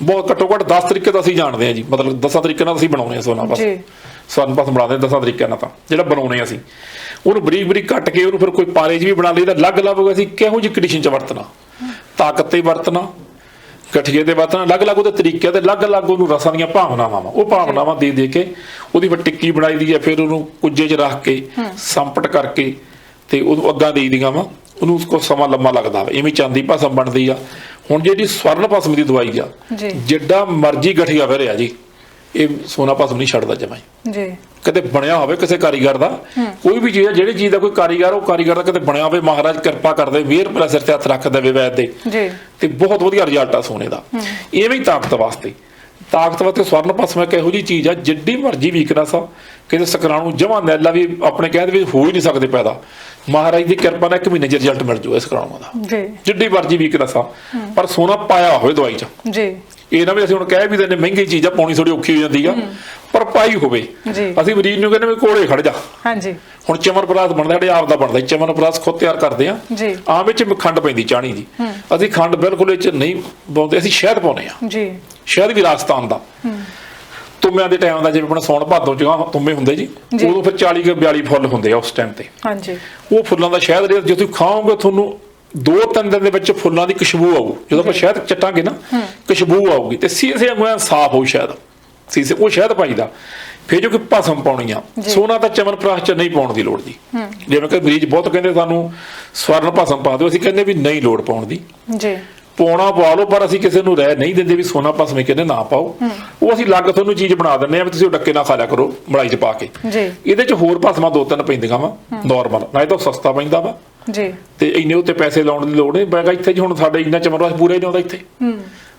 ਬਹੁਤ ਘੱਟੋ ਘੱਟ 10 ਤਰੀਕੇ ਤਾਂ ਅਸੀਂ ਜਾਣਦੇ ਆ ਜੀ। ਮਤਲਬ 10 ਤਰੀਕੇ ਨਾਲ ਅਸੀਂ ਬਣਾਉਂਦੇ ਆ ਸੋਨਾ ਬਸ। ਜੀ। ਸੋਨਾ ਬਸ ਬਣਾਉਂਦੇ 10 ਤਰੀਕਿਆਂ ਨਾਲ ਤਾਂ ਜਿਹੜਾ ਬਣਾਉਣੇ ਆ ਅਸੀਂ। ਉਹਨੂੰ ਬਰੀਕ ਬਰੀਕ ਕੱਟ ਕੇ ਉਹਨੂੰ ਫਿਰ ਕੋਈ ਪਾਰੇ 'ਚ ਵੀ ਬਣਾ ਲਈਦਾ ਅਲੱਗ-ਅਲੱਗ ਅਸੀਂ ਕਿਹੋ ਜਿਹੀ ਕੰਡੀਸ਼ਨ 'ਚ ਵਰਤਣਾ। ਤਾਕਤ ਤੇ ਵਰਤਣਾ ਗਠੀਏ ਤੇ ਵਰਤਣਾ ਅਲੱਗ-ਅਲੱਗ ਉਹਦੇ ਤਰੀਕੇ ਤੇ ਅਲੱਗ-ਅਲੱਗ ਉਹਨੂੰ ਰਸਾਂ ਦੀਆਂ ਭਾਵਨਾਵਾਂ ਉਹ ਭਾਵਨਾਵਾਂ ਦੇ ਦੇ ਕੇ ਉਹਦੀ ਫਿਰ ਟਿੱਕੀ ਬਣਾਈ ਦੀ ਹੈ ਫਿਰ ਉਹਨੂੰ ਕੁੱਜੇ 'ਚ ਰੱਖ ਕੇ ਸੰਪਟ ਕਰਕੇ ਤੇ ਉਹਨੂੰ ਅੱਗਾਂ ਦੇਈ ਦੀਆਂ ਵਾ। ਉਹਨੂੰ ਕੋ ਸਮਾਂ ਲੰਮਾ ਲੱਗਦਾ ਵਾ। ਇਵੇਂ ਚਾਂਦੀ ਭਸਮ ਬਣਦੀ ਆ। ਹੁਣ ਜਿਹੜੀ ਸਵਰਨ ਭਸਮ ਦੀ ਦਵਾਈ ਆ ਜਿੱਡਾ ਮਰਜ਼ੀ ਗਠੀਆ ਫਿਰਿਆ ਜੀ ਇਹ ਸੋਨਾ ਭਸਮ ਨਹੀਂ ਛੱਡਦਾ ਜਮਾਈ ਜੀ। ਕਦੇ ਬਣਿਆ ਹੋਵੇ ਕਿਸੇ ਕਾਰੀਗਰ ਦਾ ਕੋਈ ਵੀ ਚੀਜ਼ ਜਿਹੜੀ ਚੀਜ਼ ਦਾ ਕੋਈ ਕਾਰੀਗਰ ਉਹ ਕਾਰੀਗਰ ਦਾ ਕਦੇ ਬਣਿਆ ਹੋਵੇ ਮਹਾਰਾਜ ਕਿਰਪਾ ਕਰਦੇ ਮਿਹਰ ਭਲਾ ਸਿਰ ਤੇ ਹੱਥ ਰੱਖ ਦੇਵੇ ਵੈਦ ਦੇ। ਜੀ। ਤੇ ਬਹੁਤ ਵਧੀਆ ਰਿਜ਼ਲਟ ਆ ਸੋਨੇ ਦਾ। ਇਵੇਂ ਹੀ ਤਾਕਤ ਵਾਸਤੇ। ਤਾਕਤ ਵਾਸਤੇ ਸਵਰਨ ਭਸਮ ਇੱਕ ਇਹੋ ਜੀ ਚੀਜ਼ ਆ ਜਿੱਡੀ ਮਰਜ਼ੀ ਵੀਕਨੈਸ ਆ ਕਿਸੇ ਸਕਰਾਣੂ ਜਮਾ ਨੈਲਾ ਵੀ ਆਪਣੇ ਕਹਿੰਦੇ ਵੀ ਹੋ ਹੀ ਨਹੀਂ ਸਕਦੇ ਪੈਦਾ। ਮਹਾਰਾਜ ਦੀ ਕਿਰਪਾ ਨਾਲ ਇੱਕ ਮਹੀਨੇ ਚ ਰਿਜ਼ਲਟ ਮਿਲ ਜੂਗਾ ਇਸ ਕਰਾਉਣਾ ਦਾ। ਜੀ। ਜਿੱਡੀ ਮਰਜ਼ੀ ਵੀਕਨੈਸ ਆ ਪਰ ਸੋਨਾ ਪਾਇਆ ਹੋਵੇ ਦਵਾਈ ਚ। ਜੀ। ਇਹ ਨਾ ਵੀ ਅਸੀਂ ਹੁਣ ਕਹਿ ਵੀ ਦਿੰਦੇ ਮਹਿੰਗੀ ਚੀਜ਼ ਆ ਪਾਉਣੀ ਥੋੜੀ ਔਖੀ ਹੋ ਜਾਂਦੀ ਆ। ਪਰ ਪਾਈ ਹੋਵੇ। ਅਸੀਂ ਮਰੀਜ਼ ਨੂੰ ਕਹਿੰਦੇ ਵੀ ਕੋਲੇ ਖੜ ਜਾ। ਹਾਂਜੀ। ਹੁਣ ਚਮਨਪ੍ਰਾਸ ਬਣਦਾ ਸਾਡੇ ਆਪ ਦਾ ਬਣਦਾ ਚਮਨਪ੍ਰਾਸ ਖੁਦ ਤਿਆਰ ਕਰਦੇ ਆ। ਜੀ। ਆਮ ਵਿੱਚ ਖੰਡ ਪੈਂਦੀ ਚਾਣੀ ਦੀ। ਅਸੀਂ ਖੰਡ ਬਿਲਕੁਲ ਇਹ ਚ ਨਹੀਂ ਪਾਉਂਦੇ ਅਸੀਂ ਸ਼ਹਿਦ ਪਾਉਂਦੇ ਆ। ਜੀ। ਸ਼ਹਿਦ ਵੀ ਰਾਜਸਥਾਨ ਦਾ। ਤੁੰਮਿਆਂ ਦੇ ਟਾਈਮ ਦਾ ਜਿਵੇਂ ਆਪਣਾ ਸੌਣ ਭਾਦੋਂ ਚ ਤੁੰਮੇ ਹੁੰਦੇ ਜੀ। ਉਦੋਂ ਫਿਰ 40 ਕੇ 42 ਫੁੱਲ ਹੁੰਦੇ ਆ ਉਸ ਟਾਈਮ ਤੇ। ਹਾਂਜੀ। ਉਹ ਫੁੱਲਾਂ ਦਾ ਸ਼ਹਿਦ ਜੇ ਤੁਸੀਂ ਖਾਓਗੇ ਤੁਹਾਨੂੰ ਦੋ ਤਿੰਨ ਦਿਨ ਦੇ ਵਿੱਚ ਫੁੱਲਾਂ ਦੀ ਖੁਸ਼ਬੂ ਆਊ। ਜਦੋਂ ਆਪਾਂ ਸ਼ਹਿਦ ਚੱਟਾਂਗੇ ਨਾ ਖੁਸ਼ਬੂ ਆਊਗੀ ਤੇ ਸੀਸੇ ਵਾਂਗੂ ਸਾਫ਼ ਹੋਊ ਸ਼ਹਿਦ। ਸੀਸੇ ਉਹ ਸ਼ਹਿਦ ਪਾਈਦਾ। ਫਿਰ ਜੋ ਕਿ ਭਸਮ ਪਾਉਣੀ ਆ ਸੋਨਾ ਤਾਂ ਚਮਨਪ੍ਰਾਸ਼ ਚ ਨਹੀਂ ਪਾਉਣ ਦੀ ਲੋੜ ਜੀ। ਜਿਵੇਂ ਕਿ ਮਰੀਜ਼ ਬਹੁਤ ਕਹਿੰਦੇ ਸਾਨੂੰ ਸਵਰਨ ਭਸਮ ਪਾ ਦਿਓ ਅਸੀਂ ਕਹਿੰਦੇ ਵੀ ਨਹੀਂ ਲੋੜ ਪਾਉਣ ਦੀ। ਜੀ। ਪਾਉਣਾ ਪਵਾ ਲਓ ਪਰ ਅਸੀਂ ਕਿਸੇ ਨੂੰ ਰਹਿ ਨਹੀਂ ਦਿੰਦੇ ਵੀ ਸੋਨਾ ਭਸਮੇ ਕਹਿੰਦੇ ਨਾ ਪਾਓ। ਉਹ ਅਸੀਂ ਲੱਗ ਤੁਹਾਨੂੰ ਚੀਜ਼ ਬਣਾ ਦਿੰਦੇ ਆ ਵੀ ਤੁਸੀਂ ਉਹ ਡੱਕੇ ਨਾਲ ਖਾ ਲਿਆ ਕਰੋ ਮਲਾਈ 'ਚ ਪਾ ਕੇ। ਜੀ। ਇਹਦੇ 'ਚ ਹੋਰ ਭਸਮਾਂ ਦੋ ਤਿੰਨ ਪੈਂਦੀਆਂ ਵਾ ਨਾਰਮਲ ਨਾ ਇਹ ਤਾਂ ਸਸਤਾ ਪੈਂਦਾ ਵਾ। ਜੀ। ਤੇ ਇੰਨੇ ਉੱਤੇ ਪੈਸੇ ਲਾਉਣ ਦੀ ਲੋੜ ਨਹੀਂ ਮੈਂ ਕਿਹਾ ਇੱਥੇ ਜੀ ਹੁਣ ਸਾਡੇ ਇੰਨਾ ਚਮਰਵਾਸ ਪੂਰਾ ਹੀ ਨਹੀਂ ਆਉਂਦਾ ਇੱਥੇ।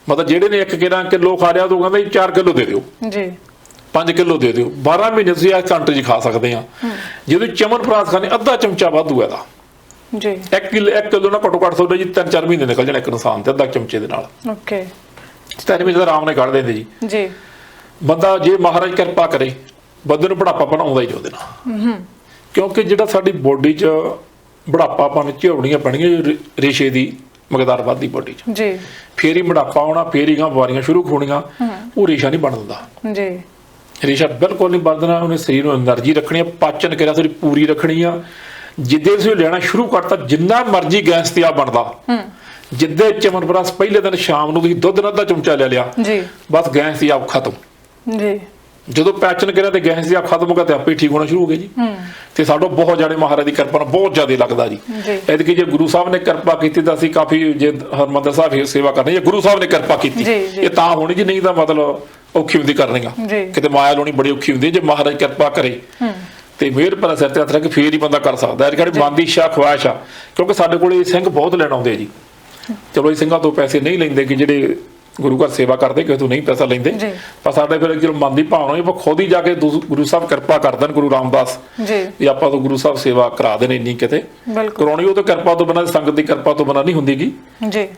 ਮਤਲਬ ਜਿਹੜੇ ਨੇ 1 ਕਿਲਾ ਕਿਲੋ ਖਾ ਲਿਆ ਉਹ ਕਹਿੰਦਾ ਜੀ 4 ਕਿਲੋ ਦੇ ਦਿਓ। ਜੀ। 5 ਕਿਲੋ ਦੇ ਦਿਓ। 12 ਮਹੀਨੇ ਤੁਸੀਂ ਇਸ ਕੰਟਰੀ 'ਚ ਖਾ ਸਕਦੇ ਆ। ਜਦੋਂ ਚਮਨਪ੍ਰਾਸ ਖਾਣੇ ਅੱਧਾ ਚਮਚਾ ਵਾਧੂ ਹੈ ਦਾ ਜੀ। ਇੱਕ ਕਿਲੋ ਇੱਕ ਕਿਲੋ ਨਾਲ ਘੱਟੋ ਘੱਟ ਤੁਹਾਡਾ ਜੀ 3-4 ਮਹੀਨੇ ਨਿਕਲ ਜਾਣ ਇੱਕ ਇਨਸਾਨ ਤੇ ਅੱਧਾ ਚਮਚੇ ਦੇ ਨਾਲ। ਓਕੇ। ਤਿੰਨ ਮਹੀਨੇ ਦਾ ਆਰਾਮ ਨਾਲ ਕੱਢ ਦਿੰਦੇ ਜੀ। ਜੀ। ਬੰਦਾ ਜੇ ਮਹਾਰਾਜ ਕਿਰਪਾ ਕਰੇ ਬੰਦੇ ਨੂੰ ਬੁਢਾਪਾ ਬਣਾਉਂਦਾ ਹੀ ਉਹਦੇ ਨਾਲ। ਹੂੰ ਕਿਉਂਕਿ ਜਿਹੜਾ ਸਾਡੀ ਬੋਡੀ 'ਚ ਬੁਢਾਪਾ ਪਣ ਝੋੜੀਆਂ ਪਣੀਆਂ ਰੇਸ਼ੇ ਦੀ ਮਕਦਾਰ ਵੱਧਦੀ ਬੋਡੀ 'ਚ। ਜੀ। ਫੇਰ ਹੀ ਬੁਢਾਪਾ ਆਉਣਾ ਫੇਰ ਹੀ ਗਾਂ ਬਿਮਾਰੀਆਂ ਸ਼ੁਰੂ ਹੋਣੀਆਂ ਉਹ ਰੇਸ਼ਾ ਨਹੀਂ ਬਣਦਾ। ਜੀ। ਰੇਸ਼ਾ ਬਿਲਕੁਲ ਨਹੀਂ ਬਣਦਾ ਉਹਨੇ ਸਰੀਰ ਨੂੰ એનર્ਜੀ ਰੱਖਣੀ ਆ ਪਾਚਨ ਕਿਰਿਆ ਸਾਡੀ ਪੂਰੀ ਰੱਖਣੀ ਆ। ਜਿੱਦੇ ਤੁਸੀਂ ਲੈਣਾ ਸ਼ੁਰੂ ਕਰਤਾ ਜਿੰਨਾ ਮਰਜ਼ੀ ਗੈਸ ਤੇ ਆ ਬਣਦਾ। ਜਿੱਦੇ ਚਮਨਪ੍ਰਾਸ ਪਹਿਲੇ ਦਿਨ ਸ਼ਾਮ ਨੂੰ ਤੁਸੀਂ ਦੁੱਧ ਨਾਲ ਅੱਧਾ ਚਮਚਾ ਲੈ ਲਿਆ। ਜੀ। ਬਸ ਗੈਸ ਦੀ ਆਪ ਖਤਮ। ਜੀ। ਜਦੋਂ ਪੈਚਨ ਕਰਿਆ ਤੇ ਗੈਸ ਦੀ ਆਪ ਖਤਮ ਹੋ ਗਿਆ ਤੇ ਆਪੇ ਹੀ ਠੀਕ ਹੋਣਾ ਸ਼ੁਰੂ ਹੋ ਗਿਆ ਜੀ। ਤੇ ਸਾਡੋ ਬਹੁਤ ਜ਼ਿਆਦਾ ਮਹਾਰਾਜ ਦੀ ਕਿਰਪਾ ਨਾਲ ਬਹੁਤ ਜ਼ਿਆਦਾ ਲੱਗਦਾ ਜੀ। ਐਤਕੀ ਜੇ ਗੁਰੂ ਸਾਹਿਬ ਨੇ ਕਿਰਪਾ ਕੀਤੀ ਤਾਂ ਅਸੀਂ ਕਾਫੀ ਜੇ ਹਰਮੰਦਰ ਸਾਹਿਬ ਦੀ ਸੇਵਾ ਕਰਨੀ ਜੇ ਗੁਰੂ ਸਾਹਿਬ ਨੇ ਕਿਰਪਾ ਕੀਤੀ। ਇਹ ਤਾਂ ਹੋਣੀ ਜੀ ਨਹੀਂ ਤਾਂ ਮਤਲਬ ਔਖੀ ਹੁੰਦੀ ਕਰਨੀਗਾ ਜੀ। ਕਿਤੇ ਮਾਇਆ ਲਾਉਣੀ ਬੜੀ ਔਖੀ ਹੁੰਦੀ ਹੈ, ਜੇ ਮਹਾਰਾਜ ਕਿਰਪਾ ਕਰੇ। ਤੇ ਮਿਹਰ ਭਲਾ ਸਿਰ ਤੇ ਹੱਥ ਰੱਖ ਕੇ ਫੇਰ ਹੀ ਬੰਦਾ ਕਰ ਸਕਦਾ। ਹੈ ਜਿਹੜੀ ਮਨ ਦੀ ਇੱਛਾ ਖੁਆਇਸ਼ ਆ। ਕਿਉਂਕਿ ਸਾਡੇ ਕੋਲੇ ਸਿੰਘ ਬਹੁਤ ਲੈਣ ਆਉਂਦੇ ਆ ਜੀ। ਚਲੋ ਇਹ ਸਿੰਘਾਂ ਤੋਂ ਪੈਸੇ ਨਹੀਂ ਲੈਂਦੇ ਕਿ ਜਿਹੜੇ ਗੁਰੂ ਘਰ ਸੇਵਾ ਕਰਦੇ ਕਿਸੇ ਤੋਂ ਨਹੀਂ ਪੈਸਾ ਲੈਂਦੇ। ਪਰ ਸਾਡੇ ਫਿਰ ਜਦੋਂ ਮਨ ਦੀ ਭਾਵਨਾ ਹੋਈ ਆਪਾਂ ਖੁਦ ਹੀ ਜਾ ਕੇ ਗੁਰੂ ਸਾਹਿਬ ਕਿਰਪਾ ਕਰ ਦੇਣ ਗੁਰੂ ਰਾਮਦਾਸ। ਜੀ। ਵੀ ਆਪਾਂ ਤੋਂ ਗੁਰੂ ਸਾਹਿਬ ਸੇਵਾ ਕਰਾ ਦੇਣ ਇੰਨੀ ਕਿਤੇ। ਕਰਾਉਣੀ ਉਹ ਤਾਂ ਕਿਰਪਾ ਤੋਂ ਬਿਨਾਂ ਸੰਗਤ ਦੀ ਕਿਰਪਾ ਤੋਂ ਬਿਨਾਂ ਨਹੀਂ ਹੁੰਦੀਗੀ ਜੀ।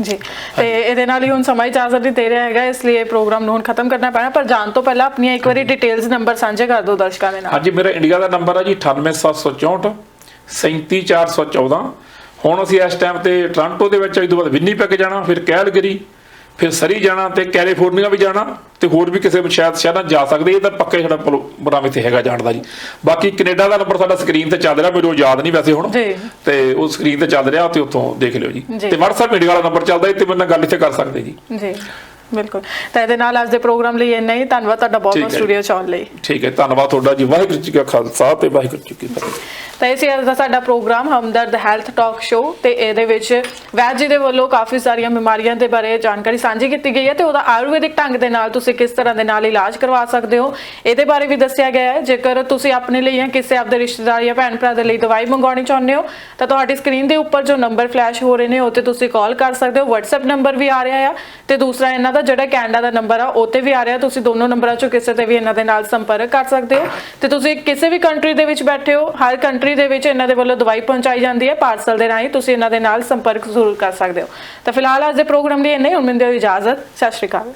ਜੀ। ਤੇ ਇਹਦੇ ਨਾਲ ਹੀ ਹੁਣ ਸਮਾਂ ਇਜਾਜ਼ਤ ਨਹੀਂ ਦੇ ਰਿਹਾ ਹੈਗਾ ਇਸ ਲਈ ਇਹ ਪ੍ਰੋਗਰਾਮ ਨੂੰ ਹੁਣ ਖਤਮ ਕਰਨਾ ਪੈਣਾ ਪਰ ਜਾਣ ਤੋਂ ਪਹਿਲਾਂ ਆਪਣੀਆਂ ਇੱਕ ਵਾਰੀ ਡਿਟੇਲਸ ਨੰਬਰ ਸਾਂਝੇ ਕਰ ਦਿਓ ਦਰਸ਼ਕਾਂ ਦੇ ਨਾਲ। ਹਾਂਜੀ ਮੇਰਾ ਇੰਡੀਆ ਦਾ ਨੰਬਰ ਹੈ ਜੀ 98764 37414 ਹੁਣ ਅਸੀਂ ਇਸ ਟਾਈਮ ਤੇ ਟ੍ਰਾਂਟੋ ਦੇ ਵਿੱਚ ਇਸ ਤੋਂ ਬਾਅਦ ਵਿਨੀਪੈਗ ਜਾਣਾ ਫਿਰ ਕੈਲਗਰੀ ਫਿਰ ਸਰੀ ਜਾਣਾ ਤੇ ਕੈਲੀਫੋਰਨੀਆ ਵੀ ਜਾਣਾ ਤੇ ਹੋਰ ਵੀ ਕਿਸੇ ਸ਼ਾਇਦ ਸ਼ਹਿਰਾਂ 'ਚ ਜਾ ਸਕਦੇ ਇਹ ਤਾਂ ਪੱਕੇ ਸਾਡਾ ਪ੍ਰੋਗਰਾਮ ਇੱਥੇ ਹੈਗਾ ਜਾਣ ਦਾ ਜੀ। ਬਾਕੀ ਕੈਨੇਡਾ ਦਾ ਨੰਬਰ ਸਾਡਾ ਸਕਰੀਨ ਤੇ ਚੱਲ ਰਿਹਾ ਮੈਨੂੰ ਯਾਦ ਨਹੀਂ ਵੈਸੇ ਹੁਣ। ਤੇ ਉਹ ਸਕਰੀਨ ਤੇ ਚੱਲ ਰਿਹਾ ਤੇ ਉੱਥੋਂ ਦੇਖ ਲਿਓ ਜੀ। ਤੇ WhatsApp ਇੰਡੀਆ ਵਾਲਾ ਨੰਬਰ ਚੱਲਦਾ ਇੱਥੇ ਮੇਰੇ ਨਾਲ ਗੱਲ ਇੱਥੇ ਕਰ ਸਕਦੇ ਜੀ। ਜੀ। ਬਿਲਕੁਲ। ਤਾਂ ਇਹਦੇ ਨਾਲ ਅੱਜ ਦੇ ਪ੍ਰੋਗਰਾਮ ਲਈ ਇੰਨਾ ਹੀ। ਧੰਨਵਾਦ ਤੁਹਾਡਾ ਬਹੁਤ ਬਹੁਤ ਹੈ। ਸਟੂਡੀਓ ਚ ਆਉਣ ਲਈ। ਠੀਕ ਹੈ। ਧੰਨਵਾਦ ਤੁਹਾਡਾ ਜੀ। ਵਾਹਿਗੁਰੂ ਜੀ ਕਾ ਖਾਲਸਾ ਤੇ ਵਾਹਿਗੁਰੂ ਜੀ ਕੀ ਫਤਿਹ। ਤਾਂ ਇਹ ਸੀ ਅੱਜ ਦਾ ਸਾਡਾ program Hamdard health talk show ਤੇ ਇਹਦੇ ਵਿੱਚ ਵੈਦ ਜੀ ਦੇ ਵੱਲੋਂ ਕਾਫੀ ਸਾਰੀਆਂ ਬਿਮਾਰੀਆਂ ਦੇ ਬਾਰੇ ਜਾਣਕਾਰੀ ਸਾਂਝੀ ਕੀਤੀ ਗਈ ਹੈ ਤੇ ਉਹਦਾ ਆਯੁਰਵੈਦਿਕ ਢੰਗ ਦੇ ਨਾਲ ਤੁਸੀਂ ਕਿਸ ਤਰ੍ਹਾਂ ਦੇ ਨਾਲ ਇਲਾਜ ਕਰਵਾ ਸਕਦੇ ਹੋ ਇਹਦੇ ਬਾਰੇ ਵੀ ਦੱਸਿਆ ਗਿਆ ਹੈ। ਜੇਕਰ ਤੁਸੀਂ ਆਪਣੇ ਲਈ ਜਾਂ ਕਿਸੇ ਆਪਦੇ ਰਿਸ਼ਤੇਦਾਰ ਜਾਂ ਭੈਣ ਭਰਾ ਦੇ ਲਈ ਦਵਾਈ ਮੰਗਵਾਉਣੀ ਚਾਹੁੰਦੇ ਹੋ ਤਾਂ ਤੁਹਾਡੀ ਸਕਰੀਨ ਦੇ ਉੱਪਰ ਜੋ ਨੰਬਰ ਫਲੈਸ਼ ਹੋ ਰਹੇ ਨੇ ਉਹ ਤੇ ਤੁਸੀਂ ਕਾਲ ਕਰ ਸਕਦੇ ਹੋ। WhatsApp ਨੰਬਰ ਵੀ ਆ ਰਿਹਾ ਆ ਤੇ ਦੂਸਰਾ ਇਹਨਾਂ ਦਾ ਜਿਹੜਾ ਕੈਨੇਡਾ ਦਾ ਨੰਬਰ ਆ, ਉਹ ਤੇ ਵੀ ਆ ਰਿਹਾ। ਤੁਸੀਂ ਦੋਨੋਂ ਨੰਬਰਾਂ ਚੋਂ ਕਿਸੇ ਤੇ ਵੀ ਇਹਨਾਂ ਦੇ ਨਾਲ ਸੰਪਰਕ ਕਰ ਸਕਦੇ ਹੋ। ਤੇ ਤੁਸੀਂ ਕਿਸੇ ਵੀ ਕੰਟਰੀ ਦੇ ਵਿੱਚ ਬੈਠੇ ਹੋ, ਹਰ ਕੰਟਰੀ ਦੇ ਵਿੱਚ ਇਹਨਾਂ ਦੇ ਵੱਲੋਂ ਦਵਾਈ ਪਹੁੰਚਾਈ ਜਾਂਦੀ ਹੈ ਪਾਰਸਲ ਦੇ ਰਾਹੀਂ ਤੁਸੀਂ ਇਹਨਾਂ ਦੇ ਨਾਲ ਸੰਪਰਕ ਜ਼ਰੂਰ ਕਰ ਸਕਦੇ ਹੋ। ਤਾਂ ਫਿਲਹਾਲ ਅੱਜ ਦੇ ਪ੍ਰੋਗਰਾਮ ਲਈ ਇੰਨਾ ਹੀ। ਹੁਣ ਮਿਲਦੇ ਹੋ ਇਜਾਜ਼ਤ। ਸਤਿ ਸ਼੍ਰੀ ਅਕਾਲ।